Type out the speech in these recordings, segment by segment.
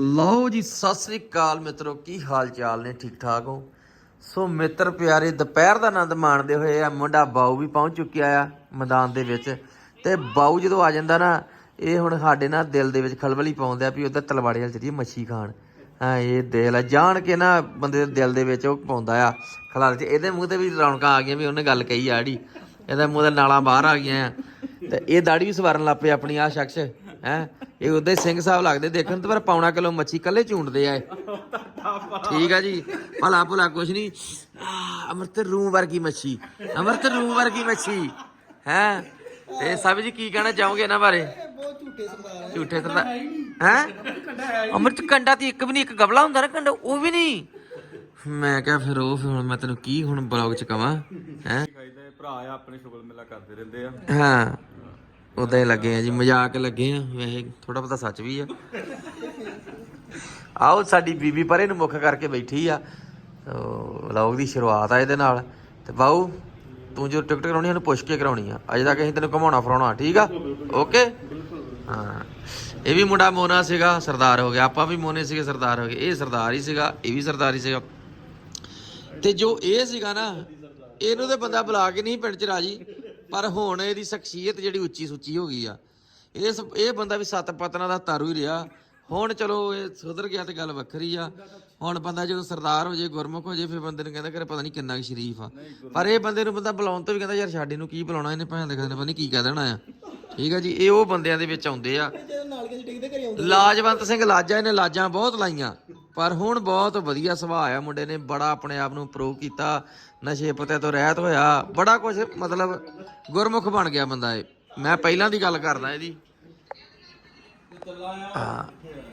ਲਓ ਜੀ, ਸਤਿ ਸ੍ਰੀ ਅਕਾਲ ਮਿੱਤਰੋ, ਕੀ ਹਾਲ ਚਾਲ ਨੇ? ਠੀਕ ਠਾਕ ਹੋ? ਸੋ ਮਿੱਤਰ ਪਿਆਰੇ, ਦੁਪਹਿਰ ਦਾ ਆਨੰਦ ਮਾਣਦੇ ਹੋਏ ਆ ਮੁੰਡਾ ਬਾਊ ਵੀ ਪਹੁੰਚ ਚੁੱਕਿਆ ਆ ਮੈਦਾਨ ਦੇ ਵਿੱਚ। ਤੇ ਬਾਊ ਜਦੋਂ ਆ ਜਾਂਦਾ ਨਾ, ਇਹ ਹੁਣ ਸਾਡੇ ਨਾਲ ਦਿਲ ਦੇ ਵਿੱਚ ਖਲਬਲੀ ਪਾਉਂਦੇ ਆ ਵੀ ਉਧਰ ਤਲਵਾੜੇ ਵਾਲ ਚਲੀਏ ਮੱਛੀ ਖਾਣ। ਹਾਂ, ਇਹ ਦਿਲ ਆ। ਜਾਣ ਕੇ ਨਾ ਬੰਦੇ ਦੇ ਦਿਲ ਦੇ ਵਿੱਚ ਉਹ ਪਾਉਂਦਾ ਆ। ਖਲਾਲ ਚ ਇਹਦੇ ਮੂੰਹ ਤੇ ਵੀ ਰੌਣਕਾਂ ਆ ਗਈਆਂ ਵੀ ਉਹਨੇ ਗੱਲ ਕਹੀ ਆ ਜਿਹੜੀ। ਇਹਦਾ ਮੂੰਹ ਦਾ ਨਾਲਾਂ ਬਾਹਰ ਆ ਗਈਆਂ ਤੇ ਇਹ ਦਾੜੀ ਵੀ ਸਵਾਰਨ ਲੱਗ ਪਏ ਆਪਣੀ ਆ ਸ਼ਖਸ ਹੈ? ਇਹ ਉਹਦੇ ਸਿੰਘ ਸਾਹਿਬ ਲੱਗਦੇ ਦੇਖਣ ਤੇ ਪਰ ਪੌਣਾ ਕਿਲੋ ਮੱਛੀ ਕੱਲੇ ਚੂੰਡਦੇ ਆ ਇਹ। ਠੀਕ ਆ ਜੀ। ਭਲਾ ਭੁਲਾ ਕੁਛ ਨਹੀਂ ਆਹ, ਅਮਰਤ ਰੂਮ ਵਰਗੀ ਮੱਛੀ ਅਮਰਤ ਰੂਮ ਵਰਗੀ ਮੱਛੀ ਹੈ? ਤੇ ਸਭ ਜੀ ਕੀ ਕਹਿਣਾ ਚਾਹੋਗੇ ਇਹਨਾਂ ਬਾਰੇ? ਝੂਠੇ ਸਰਦਾਰ। ਹੈ? ਅਮਰਤ ਕੰਡਾ ਤੇ ਇੱਕ ਵੀ ਨਹੀਂ ਇੱਕ ਗਬਲਾ ਹੁੰਦਾ ਨਾ ਕੰਡਾ ਉਹ ਵੀ ਨਹੀਂ ਮੈਂ ਕਿਹਾ ਫਿਰ ਉਹ ਫਿਰ ਹੁਣ ਮੈਂ ਤੈਨੂੰ ਕੀ ਹੁਣ ਬਲੌਗ ਚ ਕਵਾਂ ਹੈ? ਭਰਾ ਆ ਆਪਣੇ ਸ਼ੁਗਲ ਮੇਲਾ ਕਰਦੇ ਰਹਿੰਦੇ ਆ। ਹਾਂ ਉਦਾਂ ਹੀ ਲੱਗੇ ਆ ਜੀ ਮਜ਼ਾਕ ਲੱਗੇ ਆ ਵੈਸੇ ਥੋੜਾ ਬਹੁਤਾ ਸੱਚ ਵੀ ਆ। ਆਓ ਸਾਡੀ ਬੀਬੀ ਪਰੇ ਨੂੰ ਮੁੱਖ ਕਰਕੇ ਬੈਠੀ ਆ। ਵਲੌਗ ਦੀ ਸ਼ੁਰੂਆਤ ਆ ਇਹਦੇ ਨਾਲ। ਤੇ ਬਾਊ ਤੂੰ ਜੋ ਟਿਕਟ ਕਰਾਉਣੀ ਆ, ਪੁੱਛ ਕੇ ਕਰਾਉਣੀ ਆ। ਅਜੇ ਤੱਕ ਅਸੀਂ ਤੈਨੂੰ ਘਮਾਉਣਾ ਫਰਾਉਣਾ ਠੀਕ ਆ? ਓਕੇ? ਹਾਂ। ਇਹ ਵੀ ਮੁੰਡਾ ਮੋਨਾ ਸੀਗਾ ਸਰਦਾਰ ਹੋ ਗਿਆ। ਆਪਾਂ ਵੀ ਮੋਨੇ ਸੀਗੇ ਸਰਦਾਰ ਹੋ ਗਏ। ਇਹ ਸਰਦਾਰ ਹੀ ਸੀਗਾ ਇਹ ਵੀ ਸਰਦਾਰ ਹੀ ਸੀਗਾ। ਤੇ ਜੋ ਇਹ ਸੀਗਾ ਨਾ ਇਹਨੂੰ ਤੇ ਬੰਦਾ ਬੁਲਾ ਕੇ ਨਹੀਂ ਪਿੰਡ ਚ ਰਾਜੀ ਪਰ ਹੁਣ ਇਹਦੀ ਸ਼ਖਸੀਅਤ ਜਿਹੜੀ ਉੱਚੀ ਸੁੱਚੀ ਹੋ ਗਈ ਆ। ਇਹ ਇਹ ਬੰਦਾ ਵੀ ਸੱਤ ਪਤਨਾ ਦਾ ਤਾਰੂ ਹੀ ਰਿਹਾ। ਹੁਣ ਚਲੋ ਇਹ ਸੁਧਰ ਗਿਆ ਤੇ ਗੱਲ ਵੱਖਰੀ ਆ। ਹੁਣ ਬੰਦਾ ਜਦੋਂ ਸਰਦਾਰ ਹੋ ਜੇ ਗੁਰਮੁਖ ਹੋ ਜੇ ਫਿਰ ਬੰਦੇ ਨੂੰ ਕਹਿੰਦਾ ਕਿ ਪਤਾ ਨਹੀਂ ਕਿੰਨਾ ਕੁ ਸ਼ਰੀਫ ਆ। ਪਰ ਇਹ ਬੰਦੇ ਨੂੰ ਬੰਦਾ ਬੁਲਾਉਣ ਤੋਂ ਵੀ ਕਹਿੰਦਾ ਯਾਰ ਸਾਡੇ ਨੂੰ ਕੀ ਬੁਲਾਉਣਾ ਇਹਨੇ ਭੈਣ ਦੇ ਕਹਿੰਦੇ ਪਤਾ ਨਹੀਂ ਕੀ ਕਹਿ ਦੇਣਾ ਆ। ਠੀਕ ਆ ਜੀ ਇਹ ਉਹ ਬੰਦਿਆਂ ਦੇ ਵਿੱਚ ਆਉਂਦੇ ਆ। ਲਾਜਵੰਤ ਸਿੰਘ ਲਾਜਾ ਇਹਨੇ ਲਾਜਾਂ ਬਹੁਤ ਲਾਈਆਂ। ਪਰ ਹੁਣ ਬਹੁਤ ਵਧੀਆ ਸੁਭਾਅ ਆ ਮੁੰਡੇ ਨੇ ਬੜਾ ਆਪਣੇ ਆਪ ਨੂੰ ਪ੍ਰੂਵ ਕੀਤਾ। ਨਸ਼ੇ ਪਤੇ ਤੋਂ ਰਹਿਤ ਹੋਇਆ। ਬੜਾ ਕੁਝ ਮਤਲਬ ਗੁਰਮੁਖ ਬਣ ਗਿਆ ਬੰਦਾ ਇਹ। ਮੈਂ ਪਹਿਲਾਂ ਦੀ ਗੱਲ ਕਰਦਾ ਇਹਦੀ। ਹਾਂ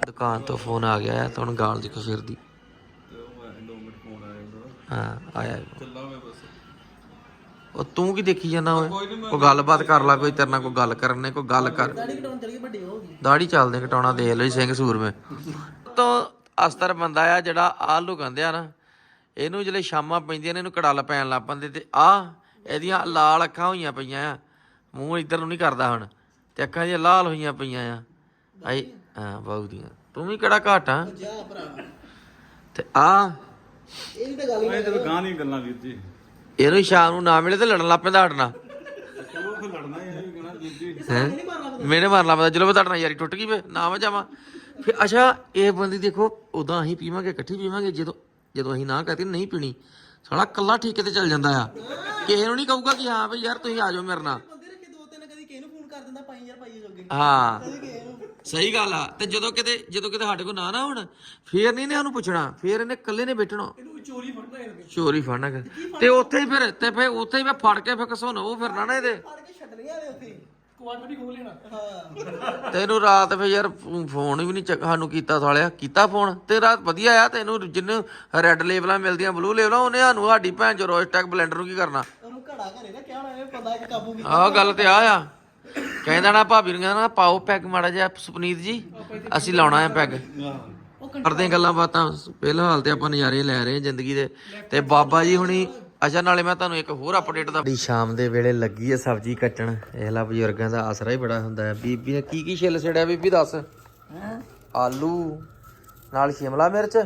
ਦੁਕਾਨ ਤੋਂ ਫੋਨ ਆ ਗਿਆ ਹੈ, ਤਾਂ ਹੁਣ ਗਾਲ ਦੀ ਫਿਰਦੀ ਤੇ ਉਹ ਮੈਂ 2 ਮਿੰਟ ਫੋਨ ਆਇਆ ਉਹਦਾ ਹਾਂ ਆਇਆ। ਚੱਲਾਂ ਮੈਂ ਬਸ ਉਹ ਤੂੰ ਕੀ ਦੇਖੀ ਜਾਂਦਾ ਓਏ? ਕੋਈ ਗੱਲਬਾਤ ਕਰ ਲੈ ਕੋਈ ਤੇਰੇ ਨਾਲ ਕੋਈ ਗੱਲ ਕਰਨੇ ਕੋਈ ਗੱਲ ਕਰ। ਦਾੜੀ ਚੱਲਦੇ ਘਟਾਉਣਾ ਦੇਖ ਲਈ ਸਿੰਘ ਸੂਰਮੇ। ਤੋਂ ਅਸਤਰ ਬੰਦਾ ਆ ਜਿਹੜਾ ਆਲੂ ਕਹਿੰਦੇ ਆ ਨਾ ਇਹਨੂੰ ਜਿਹੜੇ ਸ਼ਾਮਾਂ ਪੈਂਦੀਆਂ ਨੇ ਇਹਨੂੰ ਕੜਲ ਪੈਣ ਲੱਗ ਪੈਂਦੇ ਤੇ ਆ ਇਹਦੀਆਂ ਲਾਲ ਅੱਖਾਂ ਹੋਈਆਂ ਪਈਆਂ ਆ। ਮੂੰਹ ਇੱਧਰ ਨੂੰ ਨਹੀਂ ਕਰਦਾ ਹੁਣ ਤੇ ਅੱਖਾਂ ਜਿਹੀਆਂ ਲਾਲ ਹੋਈਆਂ ਪਈਆਂ ਆ। ਆਈ ਹਾਂ ਬਹੁ ਦੀਆਂ। ਤੂੰ ਵੀ ਕਿਹੜਾ ਘਾਟ ਆ? ਤੇ ਆ ਮੈਂ ਤੇ ਗਾਂ ਨਹੀਂ ਗੱਲਾਂ ਵੀਰ ਜੀ। ਇਹਨੂੰ ਸ਼ਾਮ ਨੂੰ ਨਾ ਮਿਲੇ ਤੇ ਲੜਨ ਲੱਗ ਪੈਂਦਾ ਹਟਣਾ ਮੈਨੇ ਮਾਰ ਲਾ ਚਲੋ ਬਤਾ ਯਾਰੀ ਟੁੱਟ ਗਈ ਵੇ ਨਾ ਮੈਂ ਜਾਵਾਂ। ਫਿਰ ਅੱਛਾ ਇਹ ਬੰਦੀ ਦੇਖੋ ਉਦਾਂ ਅਸੀਂ ਪੀਵਾਂਗੇ ਇਕੱਠੀ ਪੀਵਾਂਗੇ ਜਦੋਂ ਜਦੋਂ ਅਸੀਂ ਨਾ ਕਹਤੇ ਨਹੀਂ ਪੀਣੀ ਸਾਲਾ ਕੱਲਾ ਠੇਕੇ ਤੇ ਚੱਲ ਜਾਂਦਾ ਆ। ਕਿਸੇ ਨੂੰ ਨਹੀਂ ਕਹੂਗਾ ਕਿ ਹਾਂ ਬਈ ਯਾਰ ਤੁਸੀਂ ਆ ਜਾਓ ਮੇਰੇ ਨਾਲ। ਬੰਦੇ ਰੱਖੇ ਦੋ ਤਿੰਨ ਕਦੀ ਕਿਸੇ ਨੂੰ ਫੋਨ ਕਰ ਦਿੰਦਾ ਪਾਈ ਯਾਰ ਪਾਈ ਜੋਗੇ। ਹਾਂ। ਕਿਸੇ ਨੂੰ। ਸਹੀ ਗੱਲ ਆ। ਤੇ ਜਦੋਂ ਕਿਤੇ ਜਦੋਂ ਕਿਤੇ ਸਾਡੇ ਕੋਲ ਨਾ ਨਾ ਹੋਣ ਫੇਰ ਨਹੀਂ ਨੇ ਉਹਨੂੰ ਪੁੱਛਣਾ ਫੇਰ ਇਹਨੇ ਇਕੱਲੇ ਨੇ ਬੈਠਣਾ। ਇਹਨੂੰ ਚੋਰੀ ਫੜਨਾ ਹੈ ਚੋਰੀ ਫੜਨਾ ਕਰ ਤੇ ਉੱਥੇ ਹੀ ਫਿਰ ਤੇ ਫਿਰ ਉੱਥੇ ਹੀ ਮੈਂ ਫੜ ਕੇ ਫਿਰ ਕਸੋਂ ਉਹ ਫਿਰਨਾ ਨਾ ਇਹਦੇ। ਫੜ ਕੇ ਛੱਡਣੀਆਂ ਨੇ ਉੱਥੇ। ਕੁਆਟਰ ਵੀ ਖੋਲ ਲੈਣਾ। ਹਾਂ। ਤੈਨੂੰ ਰਾਤ ਫੇ ਯਾਰ ਫੋਨ ਵੀ ਨਹੀਂ ਚੱਕ ਸਾਨੂੰ ਕੀਤਾ ਸਾਲਿਆ। ਕੀਤਾ ਫੋਨ? ਤੇ ਰਾਤ ਵਧੀਆ ਆ ਤੈਨੂੰ ਜਿੰਨੇ ਰੈੱਡ ਲੇਬਲਾਂ ਮਿਲਦੀਆਂ ਬਲੂ ਲੇਬਲਾਂ ਉਹਨੇ ਸਾਨੂੰ ਸਾਡੀ ਭੈਣ ਚੋ ਰੋਸਟੈਕ ਬਲੈਂਡਰ ਨੂੰ ਕੀ ਕਰਨਾ? ਉਹਨੂੰ ਘੜਾ ਘਰੇ ਨਾ ਕਿਹਾ ਹੋਣਾ ਇਹ ਪਤਾ ਕਿ ਕਾਬੂ ਕੀਤਾ ਆਹ ਗੱਲ ਤੇ ਆ। ਆ ਕਹਿੰਦਾ ਨਾ ਭਾਬੀ ਨੂੰ ਕਹਿੰਦਾ ਨਾ ਪਾਓ ਪੈਗ ਮਾੜਾ ਜਿਹਾ ਸੁਪਨੀਤ ਜੀ ਅਸੀਂ ਲਾਉਣਾ ਹੈ ਪੈਗ। ਕਰਦੇ ਗੱਲਾਂ ਬਾਤਾਂ ਫਿਲਹਾਲ ਤੇ ਆਪਾਂ ਨਜ਼ਾਰੇ ਲੈ ਰਹੇ ਹਾਂ ਜ਼ਿੰਦਗੀ ਦੇ। ਤੇ ਬਾਬਾ ਜੀ ਹੁਣੀ ਅੱਛਾ ਨਾਲੇ ਮੈਂ ਤੁਹਾਨੂੰ ਇੱਕ ਹੋਰ ਅਪਡੇਟ ਦਾ ਸ਼ਾਮ ਦੇ ਵੇਲੇ ਲੱਗੀ ਹੈ ਸਬਜ਼ੀ ਕੱਟਣ। ਇਹ ਲਾ ਬਜ਼ੁਰਗਾਂ ਦਾ ਆਸਰਾ ਹੀ ਬੜਾ ਹੁੰਦਾ ਹੈ। ਬੀਬੀ ਨੇ ਕੀ ਕੀ ਛਿੱਲ ਛੜਿਆ ਬੀਬੀ ਦੱਸ? ਆਲੂ ਨਾਲ ਸ਼ਿਮਲਾ ਮਿਰਚ?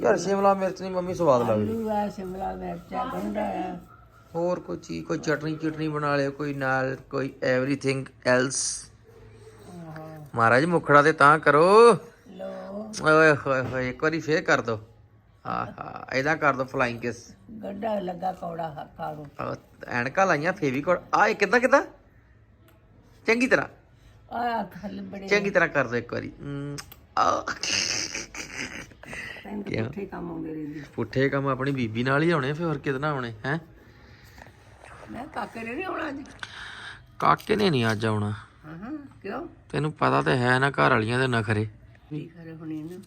ਯਾਰ ਸ਼ਿਮਲਾ ਮਿਰਚ ਨਹੀਂ ਮੰਮੀ ਸਵਾਦ ਲੱਗਦੀ। ਆ ਸ਼ਿਮਲਾ ਮਿਰਚਾ ਗੰਢਾ ਆ। ਹੋਰ ਕੋਈ ਚੀਜ਼ ਕੋਈ ਚਟਨੀ ਚਟਨੀ ਬਣਾ ਲਿਓ ਕੋਈ ਨਾਲ ਕੋਈ ਐਵਰੀਥਿੰਗ ਐਲਸ ਮਹਾਰਾਜ ਮੁਖੜਾ ਤੇ ਤਾਂ ਕਰੋ। ਲੋ ਓਏ ਹੋਏ ਹੋਏ ਇੱਕ ਵਾਰੀ ਫੇਰ ਕਰ ਦੋ। ਆਹਾ ਇਹਦਾ ਕਰ ਦੋ ਫਲਾਈਂਗ ਕਿਸ ਗੰਢਾ ਲੱਗਾ ਕੌੜਾ ਹੱਕਾ ਨੂੰ। ਐਨਕਾਂ ਲਾਈਆਂ ਫੇਵੀਕੋਲ ਆ ਇਹ ਕਿੱਦਾਂ ਕਿੱਦਾਂ? ਚੰਗੀ ਤਰ੍ਹਾਂ। ਆ ਖਲ ਬੜੇ ਚੰਗੀ ਤਰ੍ਹਾਂ ਕਰ ਦੋ ਇੱਕ ਵਾਰੀ। ਆ। ਪੁੱਠੇ ਕੰਮ ਆਉਂਦੇ ਰਹਿੰਦੇ ਪੁੱਠੇ ਕੰਮ ਆਪਣੀ ਬੀਬੀ ਨਾਲ ਹੀ ਆਉਣੇ ਫਿਰ ਨਾਲ ਆਉਣੇ ਹੈ? ਮੈਂ ਕਾਕੇ ਨੇ ਨਹੀਂ ਆਉਣਾ ਅੱਜ। ਕਾਕੇ ਨੇ ਨਹੀਂ ਅੱਜ ਆਉਣਾ। ਹਾਂ ਹਾਂ। ਕਿਉਂ? ਤੈਨੂੰ ਪਤਾ ਤੇ ਹੈ ਨਾ ਘਰ ਵਾਲੀਆਂ ਦੇ ਨਖਰੇ। ਕੀ ਕਰੇ ਹੁਣ ਇਹਨੂੰ?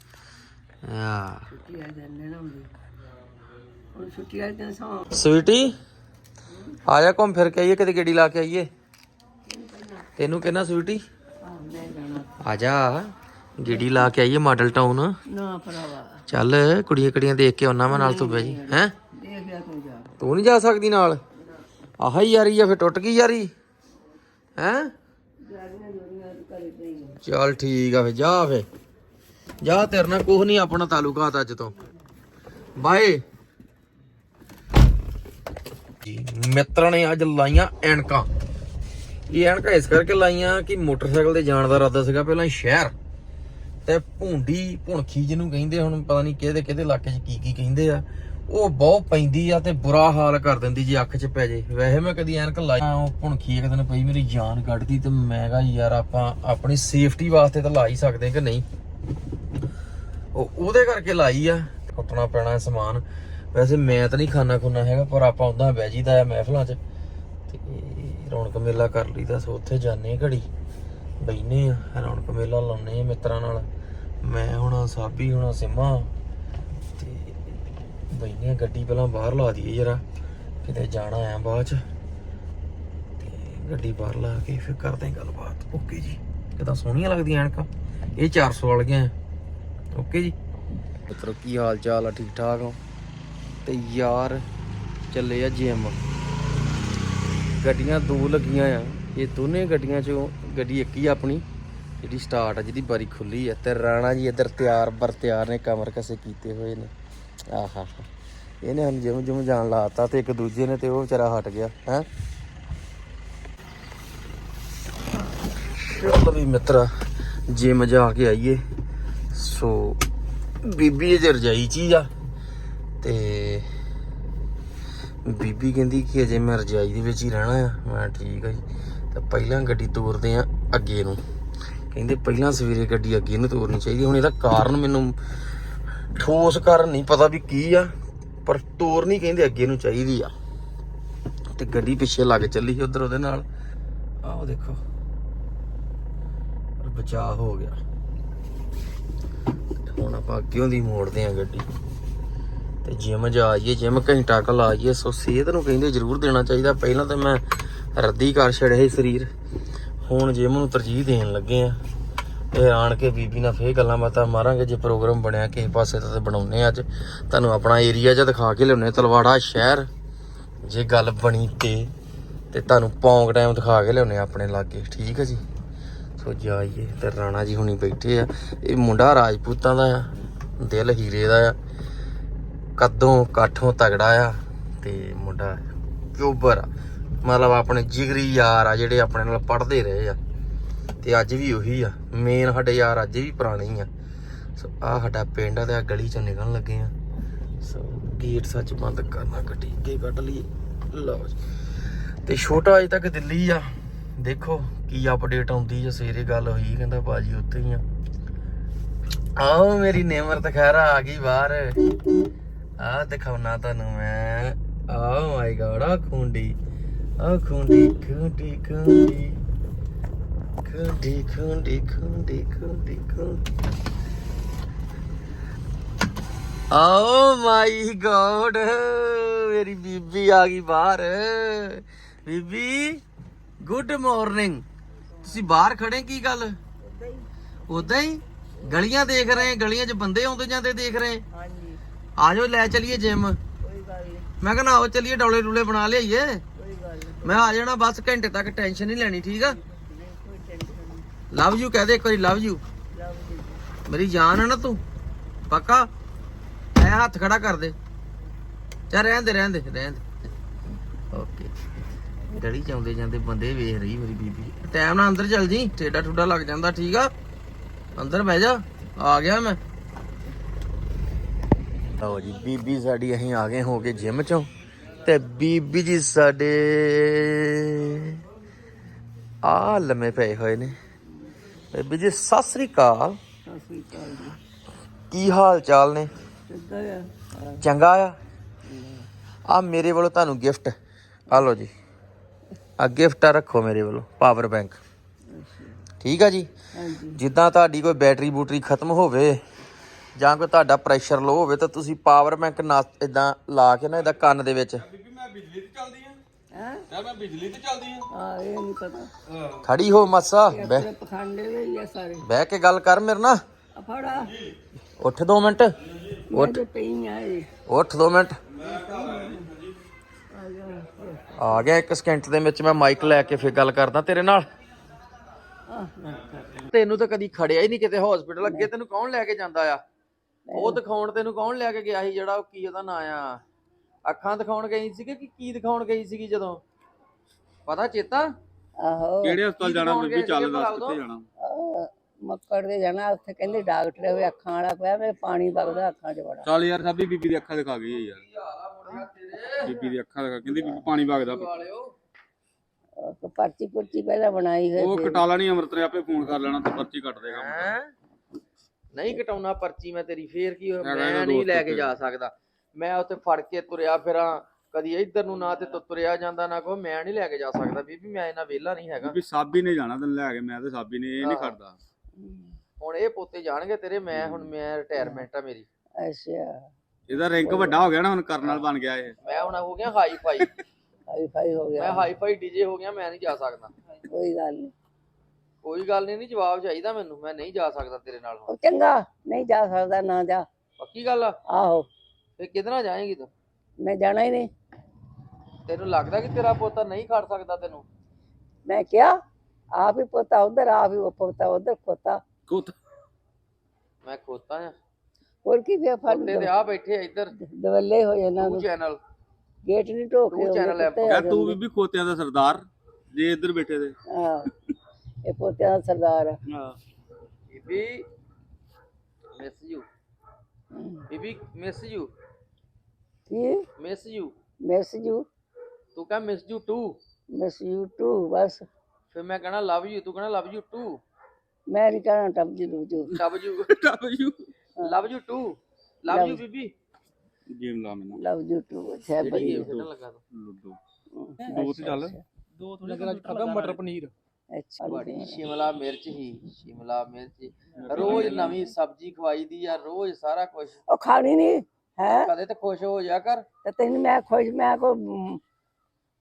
ਆ ਛੁੱਟੀ ਆ ਜਾਂਦੇ ਨਾ ਹੁੰਦੀ ਹੁਣ ਛੁੱਟੀ ਵਾਲੇ ਦਿਨ ਸੌਂ ਸਵੀਟੀ ਆ ਜਾ ਘੁੰਮ ਫਿਰ ਕੇ ਆਈਏ ਕਿਤੇ ਗੱਡੀ ਲਾ ਕੇ ਆਈਏ। ਤੈਨੂੰ ਕਹਿੰਦਾ ਸਵੀਟੀ ਆ ਮੈਂ ਜਾਣਾ ਆ ਜਾ ਗੱਡੀ ਲਾ ਕੇ ਆਈਏ ਮਾਡਲ ਟਾਊਨ। ਨਾ ਭਰਾਵਾ। ਚੱਲ ਕੁੜੀਆਂ ਕੁੜੀਆਂ ਦੇਖ ਕੇ ਆਉਣਾ ਮੈਂ ਨਾਲ ਤੂੰ ਬਈ ਹੈ? ਦੇਖ ਲਿਆ ਤੂੰ ਜਾ। ਤੂੰ ਨਹੀਂ ਜਾ ਸਕਦੀ ਨਾਲ? ਆਹ ਹੀ ਯਾਰੀ ਆ ਫਿਰ ਟੁੱਟ ਗਈ ਯਾਰੀ। ਹੈ? ਜਾਰੀਆਂ ਜੋਰੀਆਂ ਕਰੇ ਨਹੀਂ ਚੱਲ ਠੀਕ ਆ ਫਿਰ ਜਾ ਫੇ ਜਾ ਤੇਰੇ ਨਾਲ ਕੁਝ ਨਹੀਂ, ਆਪਣਾ ਤਾਲੁਕਾਤ ਅੱਜ ਤੋਂ। ਬਾਏ। ਜੀ, ਮਿੱਤਰਾਂ ਨੇ ਅੱਜ ਲਾਈਆਂ ਐਨਕਾਂ। ਇਹ ਐਨਕਾਂ ਇਸ ਕਰਕੇ ਲਾਈਆਂ ਕਿ ਮੋਟਰਸਾਈਕਲ ਤੇ ਜਾਣ ਦਾ ਇਰਾਦਾ ਸੀਗਾ ਪਹਿਲਾਂ ਸ਼ਹਿਰ। ਤੇ ਭੁੰਡੀ, ਭੁਣਖੀ ਜਿਹਨੂੰ ਕਹਿੰਦੇ ਹੁਣ, ਪਤਾ ਨਹੀਂ ਕਿਹਦੇ ਕਿਹਦੇ ਇਲਾਕੇ 'ਚ ਕੀ ਕੀ ਕਹਿੰਦੇ ਆ। ਉਹ ਬਹੁਤ ਪੈਂਦੀ ਆ ਤੇ ਬੁਰਾ ਹਾਲ ਕਰ ਦਿੰਦੀ ਜੇ ਅੱਖ 'ਚ ਪੈ ਜੇ। ਵੈਸੇ ਮੈਂ ਕਦੀ ਐਨਕ ਲਾਈ ਉਹ ਭੁਣਖੀ ਇੱਕ ਦਿਨ ਪਈ, ਮੇਰੀ ਜਾਨ ਕੱਢਦੀ ਤੇ ਮੈਂ ਕਿਹਾ ਯਾਰ ਆਪਾਂ ਆਪਣੀ ਸੇਫਟੀ ਵਾਸਤੇ ਤਾਂ ਲਾ ਹੀ ਸਕਦੇ ਕਿ ਨਹੀਂ? ਉਹ ਉਹਦੇ ਕਰਕੇ ਲਾਈ ਆ। ਕੁੱਟਣਾ ਪੈਣਾ ਸਮਾਨ। ਵੈਸੇ ਮੈਂ ਤਾਂ ਨਹੀਂ ਖਾਣਾ ਖੁਣਾ ਹੈਗਾ, ਪਰ ਆਪਾਂ ਉਦਾਂ ਬਹਿ ਜੀਦਾ ਆ ਮਹਿਫਲਾਂ 'ਚ। ਤੇ ਰੌਣਕ ਮੇਲਾ ਕਰ ਲਈਦਾ ਸੋ, ਉੱਥੇ ਜਾਂਦੇ ਘੜੀ। ਬੈਨੇ ਆ, ਰੌਣਕ ਮੇਲਾ ਲਾਉਨੇ ਆ ਮਿੱਤਰਾਂ ਨਾਲ। ਮੈਂ ਹੁਣ, ਸਾਬੀ ਹੁਣ, ਸਿਮਾ। ਤੇ ਬੈਨੇ ਆ, ਗੱਡੀ ਪਹਿਲਾਂ ਬਾਹਰ ਲਾ ਦਈਏ ਜਰਾ। ਕਿਤੇ ਜਾਣਾ ਆ ਬਾਅਦ ਚ। ਤੇ ਗੱਡੀ ਬਾਹਰ ਲਾ ਕੇ ਫਿਰ ਕਰਦੇ ਗੱਲਬਾਤ। ਓਕੇ ਜੀ। ਕਿਦਾਂ ਸੋਹਣੀਆਂ ਲੱਗਦੀਆਂ ਐਨਕਾਂ। ਇਹ 400 ਵਾਲੀਆਂ ਆ। ਓਕੇ ਜੀ? ਮਿੱਤਰੋ, ਕੀ ਹਾਲ ਚਾਲ ਆ? ਠੀਕ ਠਾਕ ਹੋ? ਤੇ ਯਾਰ, ਚੱਲੇ ਆ ਜਿਮ ਗੱਡੀਆਂ ਦੋ ਲੱਗੀਆਂ ਆ। ਇਹ ਦੋਨੇ ਗੱਡੀਆਂ ਚੋਂ ਗੱਡੀ ਇੱਕ ਹੀ ਆ ਆਪਣੀ, ਜਿਹੜੀ ਸਟਾਰਟ ਆ, ਜਿਹਦੀ ਬਾਰੀ ਖੁੱਲੀ ਆ। ਤੇ ਰਾਣਾ ਜੀ ਇੱਧਰ ਤਿਆਰ, ਬਰ ਤਿਆਰ ਨੇ, ਕਮਰ ਕਸੇ ਕੀਤੇ ਹੋਏ ਨੇ। ਆਹਾ, ਇਹਨੇ ਹੁਣ ਜਿਮ ਜਿਮ ਜਾਣ ਲਾਤਾ ਤੇ ਇੱਕ ਦੂਜੇ ਨੇ ਤੇ ਉਹ ਵਿਚਾਰਾ ਹਟ ਗਿਆ, ਹੈ? ਚਲੋ ਵੀ ਮਿੱਤਰਾ ਜਿਮ ਜਾ ਕੇ ਆਈਏ। ਸੋ, ਬੀਬੀ ਜੇ ਰਜਾਈ ਚੀਜ਼ ਆ ਤੇ ਬੀਬੀ ਕਹਿੰਦੀ ਕਿ ਅਜੇ ਮੈਂ ਰਜਾਈ ਦੇ ਵਿੱਚ ਹੀ ਰਹਿਣਾ ਆ। ਮੈਂ ਠੀਕ ਆ ਜੀ। ਤਾਂ ਪਹਿਲਾਂ ਗੱਡੀ ਤੋਰਦੇ ਆ ਅੱਗੇ ਨੂੰ। ਕਹਿੰਦੇ ਪਹਿਲਾਂ ਸਵੇਰੇ ਗੱਡੀ ਅੱਗੇ ਨੂੰ ਤੋਰਨੀ ਚਾਹੀਦੀ ਹੁਣ ਇਹਦਾ ਕਾਰਨ ਮੈਨੂੰ ਠੋਸ ਕਾਰਨ ਨਹੀਂ ਪਤਾ ਵੀ ਕੀ ਆ, ਪਰ ਤੋਰਨੀ ਕਹਿੰਦੇ ਅੱਗੇ ਨੂੰ ਚਾਹੀਦੀ ਆ। ਤੇ ਗੱਡੀ ਪਿੱਛੇ ਲੱਗ ਚੱਲੀ ਸੀ ਉਧਰ ਉਹਦੇ ਨਾਲ। ਆਹ ਦੇਖੋ। ਬਚਾਅ ਹੋ ਗਿਆ। ਹੁਣ ਆਪਾਂ ਅੱਗਿਓਂ ਦੀ ਮੋੜਦੇ ਆ ਗੱਡੀ। ਤੇ ਜਿਮ ਜਾ ਆਈਏ ਜਿਮ ਘੰਟਾ ਕ ਲਾਈਏ ਸੋ ਸਿਹਤ ਨੂੰ ਕਹਿੰਦੇ ਜ਼ਰੂਰ ਦੇਣਾ ਚਾਹੀਦਾ। ਪਹਿਲਾਂ ਤਾਂ ਮੈਂ ਰੱਦੀ ਕਰ ਛੜਿਆ ਸੀ ਸਰੀਰ। ਹੁਣ ਜਿਮ ਨੂੰ ਤਰਜੀਹ ਦੇਣ ਲੱਗੇ ਆ ਇਹ ਆਣ ਕੇ ਬੀਬੀ ਨਾਲ ਫੇਰ ਗੱਲਾਂ ਬਾਤਾਂ ਮਾਰਾਂਗੇ। ਜੇ ਪ੍ਰੋਗਰਾਮ ਬਣਿਆ, ਕਿਸੇ ਪਾਸੇ ਤਾਂ ਬਣਾਉਨੇ ਆ ਅੱਜ। ਤੁਹਾਨੂੰ ਆਪਣਾ ਏਰੀਆ ਜਿਹਾ ਦਿਖਾ ਕੇ ਲਿਆਉਨੇ ਤਲਵਾੜਾ ਸ਼ਹਿਰ, ਜੇ ਗੱਲ ਬਣੀ ਤੇ। ਤੇ ਤੁਹਾਨੂੰ ਪੌਂਗ ਟਾਈਮ ਦਿਖਾ ਕੇ ਲਿਆਉਨੇ ਆਪਣੇ ਲਾਗੇ। ਠੀਕ ਹੈ ਜੀ? ਸੋ ਜਾਈਏ ਤੇ ਰਾਣਾ ਜੀ ਹੁਣੀ ਬੈਠੇ ਆ। ਇਹ ਮੁੰਡਾ ਰਾਜਪੂਤਾਂ ਦਾ ਆ, ਦਿਲ ਹੀਰੇ ਦਾ ਆ। ਕੱਦੋਂ ਕਾਠੋਂ ਤਗੜਾ ਆ ਤੇ ਮੁੰਡਾ ਕਿਉਬਰ ਮਤਲਬ ਆਪਣੇ ਜਿਗਰੀ ਯਾਰ ਆ ਜਿਹੜੇ ਆਪਣੇ ਨਾਲ ਪੜ੍ਹਦੇ ਰਹੇ ਆ। ਤੇ ਅੱਜ ਵੀ ਉਹੀ ਆ। ਮੇਨ ਸਾਡੇ ਯਾਰ ਅੱਜ ਵੀ ਪੁਰਾਣੇ ਆ। ਸੋ ਆ ਸਾਡਾ ਪਿੰਡ ਆ ਤੇ ਆ ਗਲੀ ਚੋਂ ਨਿਕਲਣ ਲੱਗੇ ਆ। ਸੋ ਗੇਟ ਸੱਚ ਬੰਦ ਕਰਨਾ, ਗੱਡੀ ਅੱਗੇ ਕੱਢ ਲਈਏ। ਲਓ ਜੀ। ਤੇ ਛੋਟਾ ਅਜੇ ਤੱਕ ਦਿੱਲੀ ਆ। ਦੇਖੋ ਕੀ ਅਪਡੇਟ ਆਉਂਦੀ ਜੇ ਸਵੇਰੇ ਗੱਲ ਹੋਈ, ਕਹਿੰਦਾ ਬਾਜੀ ਉੱਥੇ ਹੀ ਆ। ਆਓ ਮੇਰੀ ਨਿਮਰਤ ਖੈਰਾ ਆ ਗਈ ਬਾਹਰ। ਆ ਦਿਖਾਉਣਾ ਤੁਹਾਨੂੰ ਮੈਂ। ਓ ਮਾਈ ਗॉड ਆ ਖੁੰਡੀ। ਆ ਖੁੰਡੀ ਖੁੰਡੀ ਖੁੰਡੀ। ਖੁੰਡੀ ਖੁੰਡੀ ਖੁੰਡੀ ਖੁੰਡੀ ਖੁੰਡੀ। ਓ ਮਾਈ ਗॉड ਮੇਰੀ ਬੀਬੀ ਆ ਗਈ ਬਾਹਰ। ਬੀਬੀ ਗੁੱਡ ਮਾਰਨਿੰਗ ਤੁਸੀਂ ਬਾਹਰ ਖੜੇ ਕੀ ਗੱਲ? ਉਦਾਂ ਹੀ। ਗਲੀਆਂ ਦੇਖ ਰਹੇ ਗਲੀਆਂ 'ਚ ਬੰਦੇ ਆਉਂਦੇ ਜਾਂਦੇ ਦੇਖ ਰਹੇ। ਹਾਂਜੀ। ਆਜੋ ਲੈ ਚਲੀਏ ਜਿਮ ਕੋਈ ਗੱਲ ਨਹੀਂ ਮੈਂ ਕਹਿੰਦਾ ਆਓ ਚਲੀਏ ਡੌਲੇ ਡੂਲੇ ਬਣਾ ਲਿਆਈਏ। ਕੋਈ ਗੱਲ ਨਹੀਂ ਮੈਂ ਆ ਜਾਣਾ ਬਸ ਘੰਟੇ ਤੱਕ ਟੈਨਸ਼ਨ ਨਹੀਂ ਲੈਣੀ ਠੀਕ ਆ? ਲਵ ਯੂ ਕਹਦੇ ਇੱਕ ਵਾਰੀ ਲਵ ਯੂ ਮੇਰੀ ਜਾਨ ਹੈ ਨਾ ਤੂੰ। ਪੱਕਾ? ਐ ਹੱਥ ਖੜਾ ਕਰ ਦੇ। ਚੱਲ ਰਹਿਣ ਦੇ ਰਹਿਣ ਦੇ ਰਹਿਣ ਦੇ। ਓਕੇ ਗਲੀ ਚ ਆਉਂਦੇ ਜਾਂਦੇ ਬੰਦੇ ਵੇਖ ਰਹੀ ਮੇਰੀ ਬੀਬੀ। ਟਾਈਮ ਨਾਲ ਅੰਦਰ ਚੱਲ ਜੀ ਠੇਡਾ ਠੁੱਡਾ ਲੱਗ ਜਾਂਦਾ ਠੀਕ ਆ? ਅੰਦਰ ਬਹਿ ਜਾ ਆ ਗਿਆ ਮੈਂ। ਲਓ ਜੀ ਬੀਬੀ ਸਾਡੀ ਅਸੀਂ ਆ ਗਏ ਹੋ ਕੇ ਜਿਮ ਚੋਂ ਤੇ ਬੀਬੀ ਜੀ ਸਾਡੇ ਆ ਲੰਮੇ ਪਏ ਹੋਏ ਨੇ। ਬੀਬੀ ਜੀ ਸਤਿ ਸ੍ਰੀ ਅਕਾਲ। ਸਤਿ ਸ੍ਰੀ ਅਕਾਲ ਜੀ। ਕੀ ਹਾਲ ਚਾਲ ਨੇ? ਕਿੱਦਾਂ ਆ? ਚੰਗਾ ਆ? ਆ ਮੇਰੇ ਵੱਲੋਂ ਤੁਹਾਨੂੰ ਗਿਫਟ। ਆ ਲਓ ਜੀ। ਆ ਗਿਫਟ ਆ ਰੱਖੋ ਮੇਰੇ ਵੱਲੋਂ ਪਾਵਰ ਬੈਂਕ। ਠੀਕ ਆ ਜੀ? ਹਾਂਜੀ। ਜਿੱਦਾਂ ਤੁਹਾਡੀ ਕੋਈ ਬੈਟਰੀ ਬੂਟਰੀ ਖਤਮ ਹੋਵੇ ਜਾਂ ਕੋਈ ਤੁਹਾਡਾ ਪ੍ਰੈਸ਼ਰ ਲੋ ਹੋਵੇ ਤਾਂ ਤੁਸੀਂ ਪਾਵਰ ਬੈਂਕ ਨਾ ਇਦਾਂ ਲਾ ਕੇ ਨਾ ਇਹਦਾ ਕੰਨ ਦੇ ਵਿੱਚ। ਬੀਬੀ ਮੈਂ ਬਿਜਲੀ ਤੇ ਚੱਲਦੀ ਆ। ਹੈ? ਕਿਆ ਮੈਂ ਬਿਜਲੀ ਤੇ ਚੱਲਦੀ ਆ। ਆ ਇਹ ਨਹੀਂ ਪਤਾ। ਖੜੀ ਹੋ ਮਾਸਾ ਬਹਿ। ਆਪਣੇ ਪਖੰਡੇ ਦੇ ਹੀ ਆ ਸਾਰੇ। ਬਹਿ ਕੇ ਗੱਲ ਕਰ ਮੇਰੇ ਨਾਲ। ਆ ਫੜਾ। ਉੱਠ ਦੋ ਮਿੰਟ। ਮੈਂ ਤੇ ਪਈ ਆ ਇਹ। ਉੱਠ ਦੋ ਮਿੰਟ। ਆ ਗਿਆ ਇੱਕ ਸਕਿੰਟ ਦੇ ਵਿੱਚ ਮੈਂ ਮਾਈਕ ਲੈ ਕੇ ਫਿਰ ਗੱਲ ਕਰਦਾ ਤੇਰੇ ਨਾਲ। ਤੈਨੂੰ ਤਾਂ ਕਦੀ ਖੜਿਆ ਹੀ ਨਹੀਂ ਕਿਤੇ ਹਸਪੀਟਲ ਅੱਗੇ ਤੈਨੂੰ ਕੌਣ ਲੈ ਕੇ ਜਾਂਦਾ ਆ? ਉਹ ਦਿਖਾਉਣ ਤੈਨੂੰ ਕੌਣ ਲੈ ਕੇ ਗਿਆ ਸੀ ਜਿਹੜਾ ਉਹ ਕੀ ਉਹਦਾ ਨਾਂ ਆ? ਅੱਖਾਂ ਦਿਖਾਉਣ ਗਈ ਸੀਗੀ ਕਿ ਕੀ ਦਿਖਾਉਣ ਗਈ ਸੀਗੀ ਜਦੋਂ? ਪਤਾ ਚੇਤਾ? ਆਹੋ। ਕਿਹੜੇ ਹਸਪਤਾਲ ਜਾਣਾ ਬੀਬੀ? ਚੱਲ ਦੱਸ? ਕਿੱਥੇ ਜਾਣਾ? ਮੱਕੜ ਦੇ ਜਾਣਾ ਉੱਥੇ ਕਹਿੰਦੇ ਡਾਕਟਰ ਹੋਵੇ ਅੱਖਾਂ ਵਾਲਾ ਪਿਆ ਮੇਰੇ ਪਾਣੀ ਵਗਦਾ ਅੱਖਾਂ 'ਚ ਬੜਾ। ਚੱਲ ਯਾਰ ਸਾਬੀ ਬੀਬੀ ਦੀ ਅੱਖਾਂ ਦਿਖਾ ਗਈ ਯਾਰ। ਕੀ ਹਾਲ ਆ ਮੁੰਡਿਆ ਤੇਰੇ ਬੀਬੀ ਦੀ ਅੱਖਾਂ ਦਿਖਾ ਕਹਿੰਦੀ ਬੀਬੀ ਪਾਣੀ ਵਗਦਾ ਵਾਲਿਓ। ਉਹ ਪਰਚੀ ਪੁਰਚੀ ਪਹਿਲਾਂ ਬਣਾਈ ਹੋਈ ਉਹ ਫਿਰ। ਕਟਾ ਲੈਣੀ ਅਮਰਤ ਨੇ ਆਪੇ ਫੋਨ ਕਰ ਲੈਣਾ ਤੇ ਪਰਚੀ ਕੱਟ ਦੇਗਾ ਹੈਂ? ਨਹੀਂ ਕਟਾਉਣਾ ਪਰਚੀ ਮੈਂ ਤੇਰੀ ਫੇਰ ਕੀ ਹੋਇਆ? ਹੈਗਾ ਇਹਦਾ ਮੈਂ ਨਹੀਂ ਦੋਸਤ ਲੈ ਕੇ ਉੱਥੇ। ਜਾ ਸਕਦਾ। ਮੈਂ ਉੱਥੇ ਫੜ ਕੇ ਤੁਰਿਆ ਫਿਰਾਂ ਕਦੀ ਇੱਧਰ ਨੂੰ ਨਾ ਤੇ ਤੁ- ਤੁਰਿਆ ਜਾਂਦਾ ਨਾ ਕੋ ਮੈਂ ਨਹੀਂ ਲੈ ਕੇ ਜਾ ਸਕਦਾ। ਬੀਬੀ ਮੈਂ ਇਹਨਾਂ ਵਿਹਲਾ ਨਹੀਂ ਹੈਗਾ। ਬੀਬੀ ਸਾਬੀ ਨੇ ਜਾਣਾ ਤੈਨੂੰ ਲੈ ਕੇ ਮੈਂ ਤੇ ਸਾਬੀ ਨੇ ਇਹ ਨਹੀਂ ਹਾਂ। ਖੜਦਾ। ਹੁਣ ਇਹ ਪੋਤੇ ਜਾਣਗੇ ਤੇਰੇ ਮੈਂ ਹੁਣ ਮੈਂ ਰਿਟਾਇਰਮੈਂਟ ਆ ਮੇਰੀ। ਅੱਛਾ। ਇਹਦਾ ਰੈਂਕ ਵੱਡਾ ਹੋ ਗਿਆ ਨਾ ਹੁਣ ਕਰਨਲ ਬਣ ਗਿਆ ਇਹ। ਮੈਂ ਹੁਣ ਹੋ ਗਿਆ ਹਾਈ ਫਾਈ ਹਾਈ ਫਾਈ ਹੋ ਮੈਂ ਗਿਆ। ਹਾਈ ਫਾਈ ਡੀਜੇ ਹੋ ਗਿਆ ਮੈਂ ਨਹੀਂ ਜਾ ਸਕਦਾ। ਕੋਈ ਗੱਲ ਨਹੀਂ ਕੋਈ ਗੱਲ ਨਹੀਂ ਨਹੀਂ ਜਵਾਬ ਚਾਹੀਦਾ ਮੈਨੂੰ। ਮੈਂ ਨਹੀਂ ਜਾ ਸਕਦਾ ਤੇਰੇ ਨਾਲ ਹੁਣ। ਉਹ ਚੰਗਾ ਨਹੀਂ ਜਾ ਸਕਦਾ ਨਾ ਜਾ। ਪੱਕੀ ਗੱਲ ਆ? ਆਹੋ। ਫੇ ਕਿਹਦੇ ਨਾਲ ਜਾਏਂਗੀ ਤੂੰ? ਮੈਂ ਜਾਣਾ ਹੀ ਨਹੀਂ। ਤੈਨੂੰ ਲੱਗਦਾ ਕਿ ਤੇਰਾ ਪੋਤਾ ਨਹੀਂ ਖੜ ਸਕਦਾ ਤੈਨੂੰ? ਮੈਂ ਕਿਹਾ ਆਪ ਹੀ ਪੋਤਾ ਉਧਰ ਆਪ ਹੀ ਉਹ ਪੋਤਾ ਉਧਰ ਖੋਤਾ। ਕੁੱਤ ਮੈਂ ਖੋਤਾ ਆ। ਹੋਰ ਕੀ ਫਿਰ ਫੜ ਪੋਤੇ ਤੇ ਆ ਬੈਠੇ ਆ ਇੱਧਰ। ਦਵੱਲੇ ਹੋ ਜਾਣਾ ਟੂ ਚੈਨਲ। ਗੇਟ ਨਹੀਂ ਢੋਕੇ ਤੂੰ channel app ਕਹ ਤੂੰ ਬੀਬੀ ਖੋਤਿਆਂ ਦਾ ਸਰਦਾਰ ਜੇ ਇੱਧਰ ਬੈਠੇ ਤੇ। ਹਾਂ ਇਹ ਪੋਤਿਆਂ ਦਾ ਸਰਦਾਰ ਆ। ਹਾਂ। ਬੀਬੀ ਮਿਸ ਯੂ ਬੀਬੀ ਮਿਸ ਯੂ ਕੀ? ਮਿਸ ਯੂ ਮਿਸ ਯੂ ਤੂੰ ਕਹ miss you too miss you too ਬਸ। ਫਿਰ ਮੈਂ ਕਹਣਾ ਲਵ ਯੂ ਤੂੰ ਕਹਣਾ ਲਵ ਯੂ ਟੂ ਮੈਂ ਨਹੀਂ ਕਹਿਣਾ ਟੱਬ ਜੀ ਲੂ ਜੂ। Love you love you too love you Bibi game ਲਾ ਮੈਨੂੰ। ਲਵ ਯੂ ਟੂ ਅੱਛਾ ਗੇਮ ਖੇਡਣ ਲੱਗਾ ਤੂੰ। ਲੁੱਡੋ। ਦੋ ਤੇ ਚੱਲ। ਦੋ ਥੋੜੇ ਲੱਗਣਾ ਖਾਦਾ ਮਟਰ ਪਨੀਰ। ਅੱਛਾ ਬੜੀ। ਸ਼ਿਮਲਾ ਮਿਰਚ ਹੀ ਸ਼ਿਮਲਾ ਮਿਰਚ ਰੋਜ਼ ਨਵੀਂ ਸਬਜ਼ੀ ਖਵਾਈ ਦੀ ਆ ਰੋਜ਼ ਸਾਰਾ ਕੁਝ ਉਹ ਖਾਣੀ ਨਹੀਂ ਹੈ? ਕਦੇ ਤੇ ਖੁਸ਼ ਹੋ ਜਾ ਕਰ। ਤੇ ਤੈਨੂੰ ਮੈਂ ਖੁਸ਼ ਮੈਂ ਕੋ